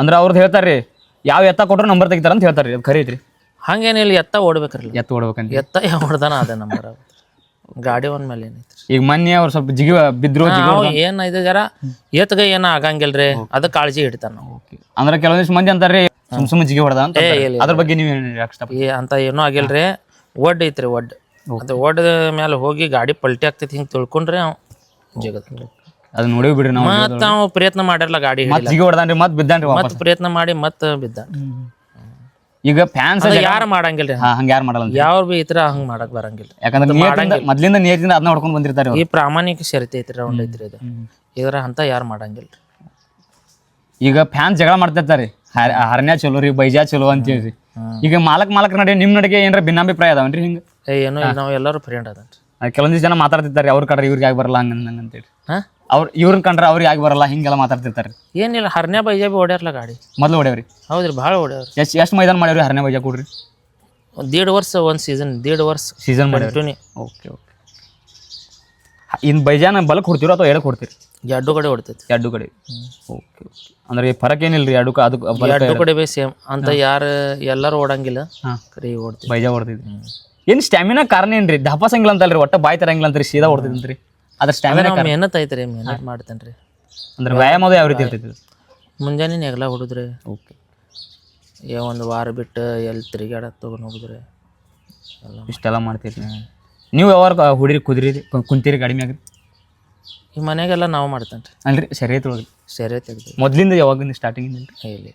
ಅಂದ್ರೆ ಅವ್ರದ್ದು ಹೇಳ್ತಾರೆ ರೀ ಯಾವ ಎತ್ತ ಕೊಟ್ಟರು ನಂಬರ್ ತೆಗಿತಾರ ಅಂತ ಹೇಳ್ತಾರೆ ರೀ ಅದು ಖರೀ ಐತ್ರಿ ಹಂಗೇನಿಲ್ಲ ಎತ್ತ ಓಡ್ಬೇಕ್ರಲ್ಲ. ಎತ್ತ ಓಡ್ಬೇಕಂತ. ಎತ್ತ ಯಾವ ಹೊಡೆದಾನ ಅದೇ ನಂಬರ್ ಗಾಡಿ ಒಂದ್ ಮೇಲೆ ಏನೈತ್ರಿ. ಈಗ ಮನ್ನಿ ಅವ್ರು ಸ್ವಲ್ಪ ಜಿಗಿ ಬಿದ್ರು ನಾವು ಏನ್ ಇದು ಜರ ಏತ್ಗ ಏನ ಆಗಂಗಿಲ್ರಿ ಅದ ಕಾಳಜಿ ಇಡ್ತಾರ ನಾವು. ಅಂದ್ರೆ ಕೆಲವೊಂದಿಷ್ಟು ಮಂದಿ ಅಂತಾರೆ ಸುಮ್ ಸುಮ್ಮನೆ ಜಿಗಿ ಹೊಡೆದ ಅಂತ. ಇಲ್ಲ, ಅದ್ರ ಬಗ್ಗೆ ನೀವು ಏನು ಅಂತ ಏನೂ ಆಗಿಲ್ರಿ. ಒಡ್ ಐತ್ರಿ ಒಡ್. ಅದು ಓಡದ ಮೇಲೆ ಹೋಗಿ ಗಾಡಿ ಪಲ್ಟಿ ಆಗ್ತೈತಿ ಹಿಂಗೆ ತಿಳ್ಕೊಂಡ್ರೆ ಅವ್ ಜಗತ್. ಅದು ನೋಡಿ ಬಿಡ್ರಿ ನಾವು ಮತ್ತ ಅವ ಪ್ರಯತ್ನ ಮಾಡಿರಲ್ಲ ಗಾಡಿ ಮತ್ತೆ ಜಿಗಿ ಹೊಡೆದಾನ್ರಿ ಮತ್ತೆ ಬಿದ್ದಾನ್ರಿ ವಾಪಸ್. ಪ್ರಯತ್ನ ಮಾಡಿ ಮತ್ ಬಿದ್ದ ಈಗ ಫ್ಯಾನ್ಸ್ ಯಾರು ಮಾಡಂಗಿಲ್ರಿ? ಹಾ ಹಂಗ ಯಾರು ಮಾಡಲ್ಲ ಅಂತ. ಯಾವ ಬಿ ಇತರ ಹಂಗ ಮಾಡಕ್ ಬರಂಗಿಲ್ಲ. ಯಾಕಂದ್ರೆ ನಿಯತ್ತಿಂದ ಮೊದ್ಲಿಂದ ನಿಯತ್ತಿಂದ ಅದನ್ನ ಹೊಡ್ಕೊಂಡ್ ಬಂದಿರ್ತಾರೆ ಅವ್ರು ಈ ಪ್ರಾಮಾಣಿಕ ಶರತಿ ಐತ್ರಿ ರೌಂಡ್ ಐತ್ರಿ ಇದು ಇದ್ರ ಅಂತ ಯಾರು ಮಾಡಂಗಿಲ್ರಿ. ಈಗ ಫ್ಯಾನ್ಸ್ ಜಗಳ ಮಾಡ್ತಿರ್ತಾರೆ. ಹರ್- ಹರಣ್ಯ ಚಲೋ ರೀ ಬೈಜಾ ಚಲೋ ಅಂತ ಹೇಳಿ ಈಗ ಮಾಲಕ್ ಮಾಲಕ್ ನಡೆ ನಿಮ್ ನಡಿಗೆ ಏನಾರ ಭಿನ್ನಾಭಿಪ್ರಾಯ ಅದಾವನ್ರಿ ಹಿಂಗ? ಏ ಏನೋ ಇಲ್ಲ ನಾವು ಎಲ್ಲರೂ ಫ್ರೆಂಡ್ ಅದನ್ರಿ. ಅದ್ ಕೆಲವೊಂದಿಷ್ಟು ಜನ ಮಾತಾಡ್ತಿರ್ತಾರೆ ಅವ್ರ ಕಡ್ರೆ ಇವ್ರಿಗೆ ಆಗಿ ಬರಲ್ಲ ಹಂಗ ಅಂತೇಳಿ. ಹಾ? ಅವ್ರ ಇವ್ರನ್ನ ಕಂಡ್ರೆ ಅವ್ರಿಗೆ ಆಗಿ ಬರಲ್ಲ ಹಿಂಗೆಲ್ಲ ಮಾತಾಡ್ತಿರ್ತಾರೆ. ಏನಿಲ್ಲ ಹರ್ನ್ಯಾ ಬೈಜಾಬಿ ಓಡ್ಯಾರಲ್ಲ ಗಾಡಿ. ಮೊದಲು ಓಡ್ಯಾವ್ರಿ. ಹೌದ್ರಿ ಭಾಳ ಓಡ್ಯಾವ್ರಿ. ಎಷ್ಟು ಎಷ್ಟು ಮೈದಾನ ಮಾಡ್ಯಾವ್ರಿ ಹರ್ನೆ ಬೈಜಾ ಕೊಡ್ರಿ? ಒಂದ್ ದೀಡ್ ವರ್ಷ ಒಂದ್ ಸೀಸನ್ ದೀಡ್ ವರ್ಷ ಸೀಸನ್ ಮಾಡ್ಯಾವ್ರಿ. ಕಂಟಿನ್ಯೂ ಓಕೆ ಓಕೆ ಇನ್ ಬೈಜಾನ ಬಲಕ್ಕೆ ಕೊಡ್ತೀರೋ ಅಥವಾ ಎಡಕ್ಕೆ ಕೊಡ್ತೀರಿ? ಎರಡು ಕಡೆ ಹೊಡ್ತೈತಿ. ಎರಡು ಕಡೆ. ಓಕೆ ಓಕೆ ಅಂದ್ರೆ ಫರಕ್ ಏನಿಲ್ಲ ರೀ ಅದಕ್ಕೆ ಎರಡು ಕಡೆ ಬೇ ಸೇಮ್. ಅಂತ ಯಾರು ಎಲ್ಲರೂ ಓಡಂಗಿಲ್ಲ. ಹಾ. ಕರಿ ಓಡ್ತೀವಿ. ಬೈಜಾ ಹೊಡ್ತಿದ್ರಿ ಏನ್ ಸ್ಟ್ಯಾಮಿನಾ ಕಾರಣ ಏನ್ರಿ? ಧಪಾಸಂಗಿಲ್ಲ ಅಂತಲ್ರಿ? ಒಟ್ಟ ಬಾಯ್ ತರಂಗಿಲ್ಲ ಅಂತ್ರಿ? ಸೀದಾ ಹೊಡ್ತಿದ್ರಿ ಅದ್ರ ಸ್ಟ್ಯಾಮಿನಾ ಕಾರಣ. ಮೆಹನತ್ ಐತ್ರಿ ಮೆಹನತ್ ಮಾಡ್ತೇನ್ರಿ. ಅಂದ್ರೆ ವ್ಯಾಯಾಮ ಅದು ಯಾವ ರೀತಿ ಇರ್ತೈತಿ ಮುಂಜಾನೆ ನೆಗಲ ಹೊಡುದ್ರಿ. ಓಕೆ. ಏ ಒಂದು ವಾರ ಬಿಟ್ಟು ಎಲ್ಲಿ ತಿರುಗಾಡಕ್ ತಗೊಂಡು ಹೋಗುದ್ರಿ. ಎಲ್ಲ ಇಷ್ಟೆಲ್ಲ ಮಾಡ್ತೀರಿ ನೀವು? ಯಾವಾಗ ಹುಡಿರಿ ಕುದ್ರಿ ಕುಂತೀರಿ ಕಡಿಮೆ ಆಗ್ರಿ ಈ ಮನೆಗೆಲ್ಲ ನಾವು ಮಾಡ್ತೇನೆ ರೀ ಅಲ್ರಿ ಶರೀರ ಒಳಗೆ ಶರೀರ ತೆಗ್ದು. ಮೊದ್ಲಿಂದ ಯಾವಾಗಿಂದ ಸ್ಟಾರ್ಟಿಂಗ್ ಇಲ್ರಿ ಇಲ್ಲ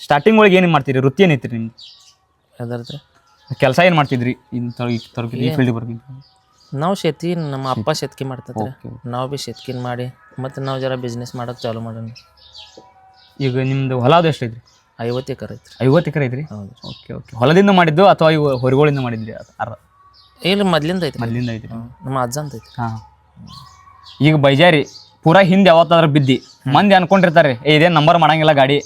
ಸ್ಟಾರ್ಟಿಂಗ್ ಒಳಗೆ ಏನು ಮಾಡ್ತೀರಿ? ವೃತ್ತಿ ಏನೈತ್ರಿ ನಿಮ್ದು? ಎದರ್ದ್ರಿ ಕೆಲಸ ಏನು ಮಾಡ್ತಿದ್ರಿ? ಈ ಫೀಲ್ಡ್ ನಾವು ಶೆತ್ಕಿ ನಮ್ಮ ಅಪ್ಪ ಶೆತ್ಕಿ ಮಾಡ್ತಿದ್ರು ನಾವು ಭೀ ಶೇತ್ಕಿನ ಮಾಡಿ ಮತ್ತು ನಾವು ಜರ ಬಿಸ್ನೆಸ್ ಮಾಡೋಕೆ ಚಾಲು ಮಾಡೋಣ. ಈಗ ನಿಮ್ದು ಹೊಲ ಅದು ಎಷ್ಟು ಐತ್ರಿ ಐವತ್ತು ಎಕರೆ ಐತ್ರಿ. ಐವತ್ತು ಎಕರೆ ಐತ್ರಿ? ಹೌದು. Okay okay. ಹೊಲದಿಂದ ಮಾಡಿದ್ದು ಅಥವಾ ಇವು ಹೊರಗೋಳಿಂದ ಮಾಡಿದ್ರಿ ಇಲ್ಲ ಇಲ್ಲಿ ಮೊದ್ಲಿಂದ ಐತಿ ಮೊದಲಿಂದ ಐತಿ ನಮ್ಮ ಅಜ್ಜ ಅಂತ ಐತಿ ಹಾಂ. ಈಗ ಬೈಜಾರಿ ಪೂರಾ ಹಿಂದೆ ಯಾವತ್ತಾದ್ರೂ ಬಿದ್ದಿ ಮಂದಿ ಅನ್ಕೊಂಡಿರ್ತಾರೆ ಏ ಇದೇನು ನಂಬರ್ ಮಾಡಂಗಿಲ್ಲ ಗಾಡಿ.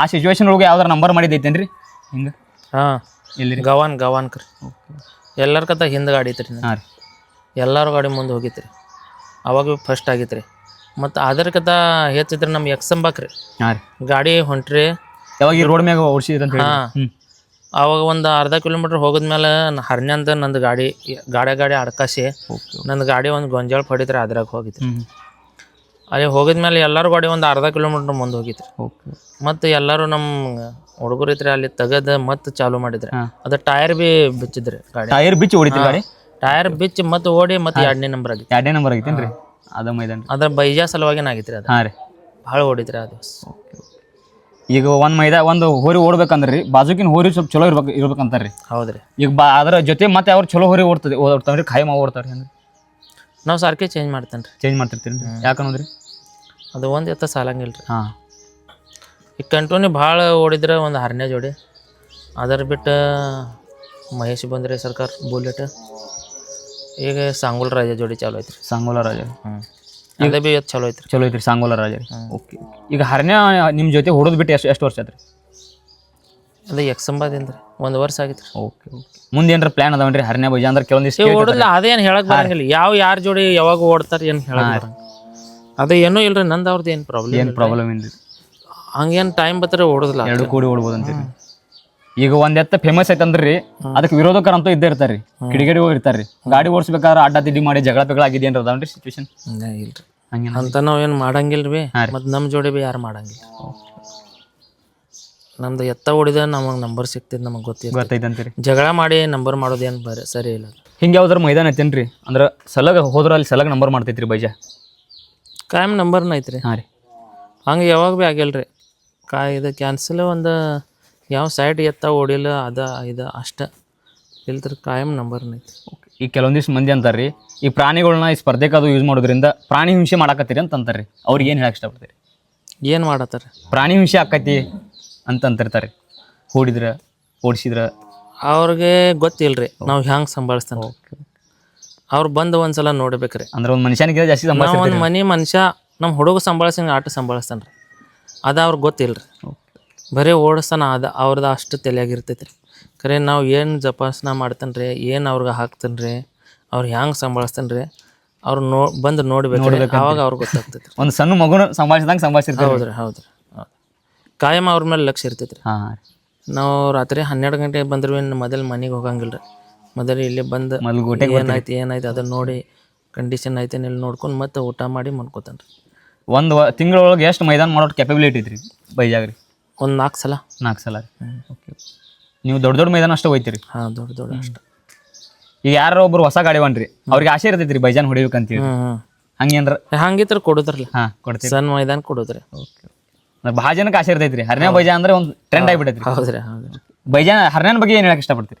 ಆ ಸಿಚುವೇಶನ್ ಒಳಗೆ ಯಾವ್ದಾರ ನಂಬರ್ ಮಾಡಿದ್ದೈತೇನ್ರಿ? ಹಿಂಗೆ? ಹಾಂ. ಎಲ್ಲಿರಿ? ಗವಾನ್ ಗವಾನ್ ಕರಿ. ಎಲ್ಲರ ಕತ ಹಿಂದೆ ಗಾಡಿ ಐತ್ರಿ ಹಾಂ ರೀ. ಎಲ್ಲರೂ ಗಾಡಿ ಮುಂದೆ ಹೋಗಿತ್ರಿ. ಅವಾಗ ಫಸ್ಟ್ ಆಗಿತ್ರಿ. ಮತ್ತು ಅದರ್ಕತ ಹೆಚ್ಚಿದ್ರೆ ನಮ್ಮ ಎಕ್ಸಂಬಾಕ್ರಿ ಹಾಂ ರೀ. ಗಾಡಿ ಹೊಂಟ್ರಿ. ಯಾವಾಗ ಈ ರೋಡ್ ಮ್ಯಾಗ ಓಡಿಸಿದ್ರಿ ಅಂತ ಹೇಳಿ ಹಾಂ. ಹ್ಞೂ ಅವಾಗ ಒಂದು ಅರ್ಧ ಕಿಲೋಮೀಟ್ರ್ ಹೋಗಿದ್ಮೇಲೆ ಹರ್ನ್ಯಂದ ನಂದು ಗಾಡಿ ಗಾಡಿ ಗಾಡಿ ಅಡ್ಕಾಸಿ ನಂದು ಗಾಡಿ ಒಂದು ಗೊಂಜಾಳ ಪಡಿತ್ರಿ ಅದ್ರಾಗ ಹೋಗಿತ್ತು ಅಲ್ಲಿ ಹೋಗಿದ್ಮೇಲೆ ಎಲ್ಲರೂ ಗಾಡಿ ಒಂದು ಅರ್ಧ ಕಿಲೋಮೀಟ್ರ್ ಮುಂದೆ ಹೋಗಿತ್ರಿ. ಓಕೆ. ಮತ್ತು ಎಲ್ಲರೂ ನಮ್ಮ ಹುಡುಗರು ಇದ್ರೆ ಅಲ್ಲಿ ತೆಗೆದ ಮತ್ತೆ ಚಾಲು ಮಾಡಿದ್ರೆ. ಅದ ಟೈರ್ ಬಿ ಬಿಚ್ಚಿದ್ರಿ ಗಾಡಿ. ಟೈರ್ ಬಿಚ್ಚಿ ಹೊಡಿತೀವಿ ಗಾಡಿ? ಟೈರ್ ಬಿಚ್ಚಿ ಮತ್ತೆ ಓಡಿ ಮತ್ತೆ ಎರಡನೇ ನಂಬರ್ ಆಗಿತ್ತು ಎರಡನೇ ನಂಬರ್ ಆಗೈತೇನ್ರಿ ಅದ ಮೈದಾನ ಅದ್ರ ಬೈಜಾ ಸಲುವಾಗಿನ ಆಗಿತ್ರಿ ಅದು. ಹಾಂ ರೀ. ಭಾಳ ಓಡಿತ್ರಿ ಅದು. ಈಗ ಒಂದ್ ಮೈದಾ ಒಂದು ಹೋರಿ ಓಡ್ಬೇಕಂದ್ರಿ. ಬಾಜುಕಿನ ಹೋರಿ ಸ್ವಲ್ಪ ಚಲೋ ಇರ್ಬೇಕು ಇರ್ಬೇಕಂತಾರ್ರಿ. ಹೌದ್ರಿ. ಈಗ ಬಾ ಅದ್ರ ಜೊತೆ ಮತ್ತೆ ಅವ್ರು ಚಲೋ ಹೋರಿ ಓಡ್ತದೆ ಓಡ್ತಾವ್ರಿ ಖಾಯಂ ಓಡ್ತಾರ್ರಿ ಓಡ್ತಾರೆ ಅಂದ್ರೆ. ನಾವು ಸಾರ್ಕೆ ಚೇಂಜ್ ಮಾಡ್ತೇನೆ ರೀ ಚೇಂಜ್ ಮಾಡ್ತಿರ್ತೀರಿ ಯಾಕಂದ್ರಿ ಅದು ಒಂದು ಎತ್ತ ಸಾಲಂಗಿಲ್ಲ ರೀ ಹಾಂ. ಈಗ ಕಂಟೋನಿ ಭಾಳ ಓಡಿದ್ರೆ ಒಂದು ಹರನೇ ಜೋಡಿ. ಅದರ ಬಿಟ್ಟು ಮಹೇಶ್ ಬಂದ್ರೆ ಸರ್ಕಾರ ಬುಲೆಟ್. ಈಗ ಸಾಂಗುಲ್ ರಾಜ ಜೋಡಿ ಚಾಲು ಐತ್ರಿ. ಸಾಂಗೋಲ ರಾಜ ಹ್ಞೂ ಅದೇ ಬಿ ಇವತ್ತು ಚಲೋ ಐತ್ರಿ. ಚಲೋ ಐತ್ರಿ ಸಾಂಗೋಲ ರಾಜ. ಓಕೆ. ಈಗ ಹರಣ್ಯ ನಿಮ್ಮ ಜೊತೆ ಹೊಡೋದು ಬಿಟ್ಟು ಎಷ್ಟು ಎಷ್ಟು ವರ್ಷ ಐತ್ರಿ ಅದೇ ಎಕ್ಸಂಬದಿಂದ ರೀ ಒಂದು ವರ್ಷ ಆಗಿತ್ತು ಓಕೆ ಓಕೆ. ಮುಂದೆ ಏನಾರ ಪ್ಲಾನ್ ಅದಾವನ್ರಿ? ಹರಣ್ಯ ಬೈಜ ಅಂದ್ರೆ ಕೆಲವೊಂದಿಷ್ಟು ರೀ ಓಡಲ್ಲ ಅದೇನು ಹೇಳಕ್ ಬರಂಗಿಲ್ಲ. ಯಾವ ಯಾರ ಜೋಡಿ ಯಾವಾಗ ಓಡ್ತಾರೆ ಏನು ಹೇಳಕ್ ಅದೇ ಏನೂ ಇಲ್ರಿ ನಂದು ಅವ್ರದ್ದು ಏನು ಪ್ರಾಬ್ಲಮ್ ಏನು ಪ್ರಾಬ್ಲಮ್ ಏನ್ರಿ ಹಂಗೇನು ಟೈಮ್ ಬತ್ತರೆ ಓಡೋದಿಲ್ಲ ಎರಡು ಕೂಡಿ ಓಡ್ಬೋದು ಅಂತೀರಿ ಈಗ ಒಂದ್ ಎತ್ತ ಫೇಮಸ್ ಐತಂದ್ರಿ ಅದಕ್ಕೆ ವಿರೋಧಕರ ಅಂತೂ ಇದ್ದೇ ಇರ್ತಾರ್ರಿ. ಕಿಡಿಗೇಡಿ ಹೋಗಿರ್ತಾರ್ರಿ ಗಾಡಿ ಓಡಿಸ್ಬೇಕಾದ್ರೆ ಅಡ್ಡ ತಿಡ್ಡಿ ಮಾಡಿ ಜಗಳ ಪಗಳ ಆಗಿದೆ ಅದಾವ್ರಿ ಅದಾವನ್ರಿ ಸಿಚುವೇಶನ್ ಹಂಗೆ ಇಲ್ರಿ. ಹಂಗೇನ ಅಂತ ನಾವು ಏನು ಮಾಡಂಗಿಲ್ಲ ರೀ. ಮತ್ತು ನಮ್ಮ ಜೋಡಿ ಬಿ ಯಾರು ಮಾಡಂಗಿಲ್ಲ. ನಮ್ದು ಎತ್ತ ಓಡಿದ ನಮಗೆ ನಂಬರ್ ಸಿಗ್ತಿದ್ದು ನಮಗೆ ಗೊತ್ತಿಲ್ಲ ಗೊತ್ತೈತಂತೀರಿ. ಜಗಳ ಮಾಡಿ ನಂಬರ್ ಮಾಡೋದೇನು ಬರೀ ಸರಿ ಇಲ್ಲ. ಹಿಂಗೆ ಯಾವ್ದಾರ ಮೈದಾನ ಐತೇನ್ರಿ? ಅಂದ್ರೆ ಸಲಗ ಹೋದ್ರ ಅಲ್ಲಿ ಸಲಗ ನಂಬರ್ ಮಾಡ್ತೈತ್ರಿ ಬೈಜ. ಕಾಯಂ ನಂಬರ್ನ ಐತ್ರಿ ಹಾಂ ರೀ. ಹಂಗೆ ಯಾವಾಗ ಭೀ ಆಗಿಲ್ಲ ರೀ ಕಾ ಇದು ಕ್ಯಾನ್ಸಲ್ ಒಂದು ಯಾವ ಸೈಡ್ ಎತ್ತ ಓಡಿಲ್ಲ ಅದ ಇದು ಅಷ್ಟ. ಇಲ್ದ್ರ ಕಾಯಂ ನಂಬರ್ ಐತಿ. ಓಕೆ ಈ ಕೆಲವೊಂದಿಷ್ಟು ಮಂದಿ ಅಂತಾರ್ರಿ ಈ ಪ್ರಾಣಿಗಳನ್ನ ಈ ಸ್ಪರ್ಧೆಗೆ ಅದು ಯೂಸ್ ಮಾಡೋದ್ರಿಂದ ಪ್ರಾಣಿ ಹಿಂಸೆ ಮಾಡಾಕತ್ತೀರಿ ಅಂತ ಅಂತಾರ್ರಿ. ಅವ್ರಿಗೆ ಏನು ಹೇಳಕ್ಕೆ ಇಷ್ಟಪಡ್ತೀರಿ? ಏನು ಮಾಡತ್ತಾರೆ? ಪ್ರಾಣಿ ಹಿಂಸೆ ಆಕೈತಿ ಅಂತ ಅಂತಿರ್ತಾರೆ ಓಡಿಸಿದ್ರೆ ಓಡಿಸಿದ್ರ? ಅವ್ರಿಗೆ ಗೊತ್ತಿಲ್ಲ ರೀ ನಾವು ಹೆಂಗೆ ಸಂಭಾಳಿಸ್ತಾನೆ. ಅವ್ರು ಬಂದು ಒಂದ್ಸಲ ನೋಡ್ಬೇಕ್ರಿ. ಅಂದ್ರೆ ಒಂದು ಮನುಷ್ಯನಿಗೆ ಜಾಸ್ತಿ ನಾವು ಒಂದು ಮನೆ ಮನುಷ್ಯ ನಮ್ಮ ಹುಡುಗ ಸಂಭಾಳಿಸಂಗೆ ಆಟ ಸಂಭಾಳಿಸ್ತಾನೆ ರೀ ಅದು ಅವ್ರಿಗೆ ಗೊತ್ತಿಲ್ಲ ರೀ ಬರೀ ಓಡಿಸ್ತಾನ ಅದ ಅವ್ರದ್ದು ಅಷ್ಟು ತಲೆಯಾಗಿರ್ತೈತೆ ರೀ ಖರೆ ನಾವು ಏನು ಜಪಾಸನ ಮಾಡ್ತಾನೆ ರೀ ಏನು ಅವ್ರಿಗೆ ಹಾಕ್ತಾನೆ ರೀ ಅವ್ರು ಹೆಂಗೆ ಸಂಭಾಳಿಸ್ತಾನೆ ರೀ ಅವ್ರು ನೋ ಬಂದು ನೋಡ್ಬೇಕು ರೀ. ಅವಾಗ ಅವ್ರಿಗೆ ಗೊತ್ತಾಗ್ತೈತೆ ರೀ ಒಂದು ಸಣ್ಣ ಮಗು ಸಂಭಾಷಿದಂಗೆ ಸಂಭಾಷಿರ್ತಾರೆ ಹೌದು ರೀ ಹೌದು ರೀ ಹೌದು ಕಾಯಂ ಅವ್ರ ಮೇಲೆ ಲಕ್ಷ ಇರ್ತೈತೆ ರೀ ಹಾಂ. ನಾವು ರಾತ್ರಿ ಹನ್ನೆರಡು ಗಂಟೆಗೆ ಬಂದ್ರೆ ಮೊದಲು ಮನೆಗೆ ಹೋಗಂಗಿಲ್ಲ ರೀ ಮೊದಲು ಇಲ್ಲಿ ಬಂದು ಏನಾಯ್ತು ಏನಾಯ್ತು ಅದನ್ನ ನೋಡಿ ಕಂಡೀಷನ್ ಐತೆ ಇಲ್ಲಿ ನೋಡ್ಕೊಂಡು ಮತ್ತೆ ಊಟ ಮಾಡಿ ಮನ್ಕೋತಾನೆ ರೀ ಒಂದು ತಿಂಗಳೊಳಗೆ ಎಷ್ಟು ಮೈದಾನ ಮಾಡೋ ಕೆಪಬಿಲಿಟಿ ಐತ್ರಿ ಬೈಜಾಗ ರೀ? ಒಂದು ನಾಲ್ಕು ಸಲ. ನಾಲ್ಕು ಸಲ ರೀ. ಓಕೆ ನೀವು ದೊಡ್ಡ ದೊಡ್ಡ ಮೈದಾನ ಅಷ್ಟೇ ಹೋಯ್ತೀರಿ? ಹಾಂ ದೊಡ್ಡ ದೊಡ್ಡ ಅಷ್ಟು. ಈಗ ಯಾರೋ ಒಬ್ರು ಹೊಸ ಗಾಡಿ ಹೊಂಟ್ರಿ ಅವ್ರಿಗೆ ಆಸೆ ಇರ್ತೈತ್ರಿ ಬೈಜಾನ್ ಹೊಡಿಬೇಕಂತೀವಿ ಹ್ಞೂ ಹ್ಞೂ ಹಂಗೇನ್ರ ಹಂಗಿತ್ರ ಕೊಡುದ್ರಲ್ಲ. ಹಾಂ ಕೊಡ್ತೀವಿ ಸಣ್ಣ ಮೈದಾನ ಕೊಡುದ್ರಿ. ಓಕೆ ಭಾಳ ಜನಕ್ಕೆ ಆಸೆ ಇರ್ತೈತ್ರಿ. ಹರ್ನೇ ಬೈಜಾ ಅಂದ್ರೆ ಒಂದು ಟ್ರೆಂಡ್ ಆಗಿಬಿಟ್ಟೈತ್ರಿ ಹೌದ್ರಿ ಹೌದ್ರಿ. ಬೈಜಾನ್ ಹರ್ನ್ಯಾನ ಬಗ್ಗೆ ಏನು ಹೇಳಕ್ಕೆ ಇಷ್ಟಪಡ್ತೀರಿ?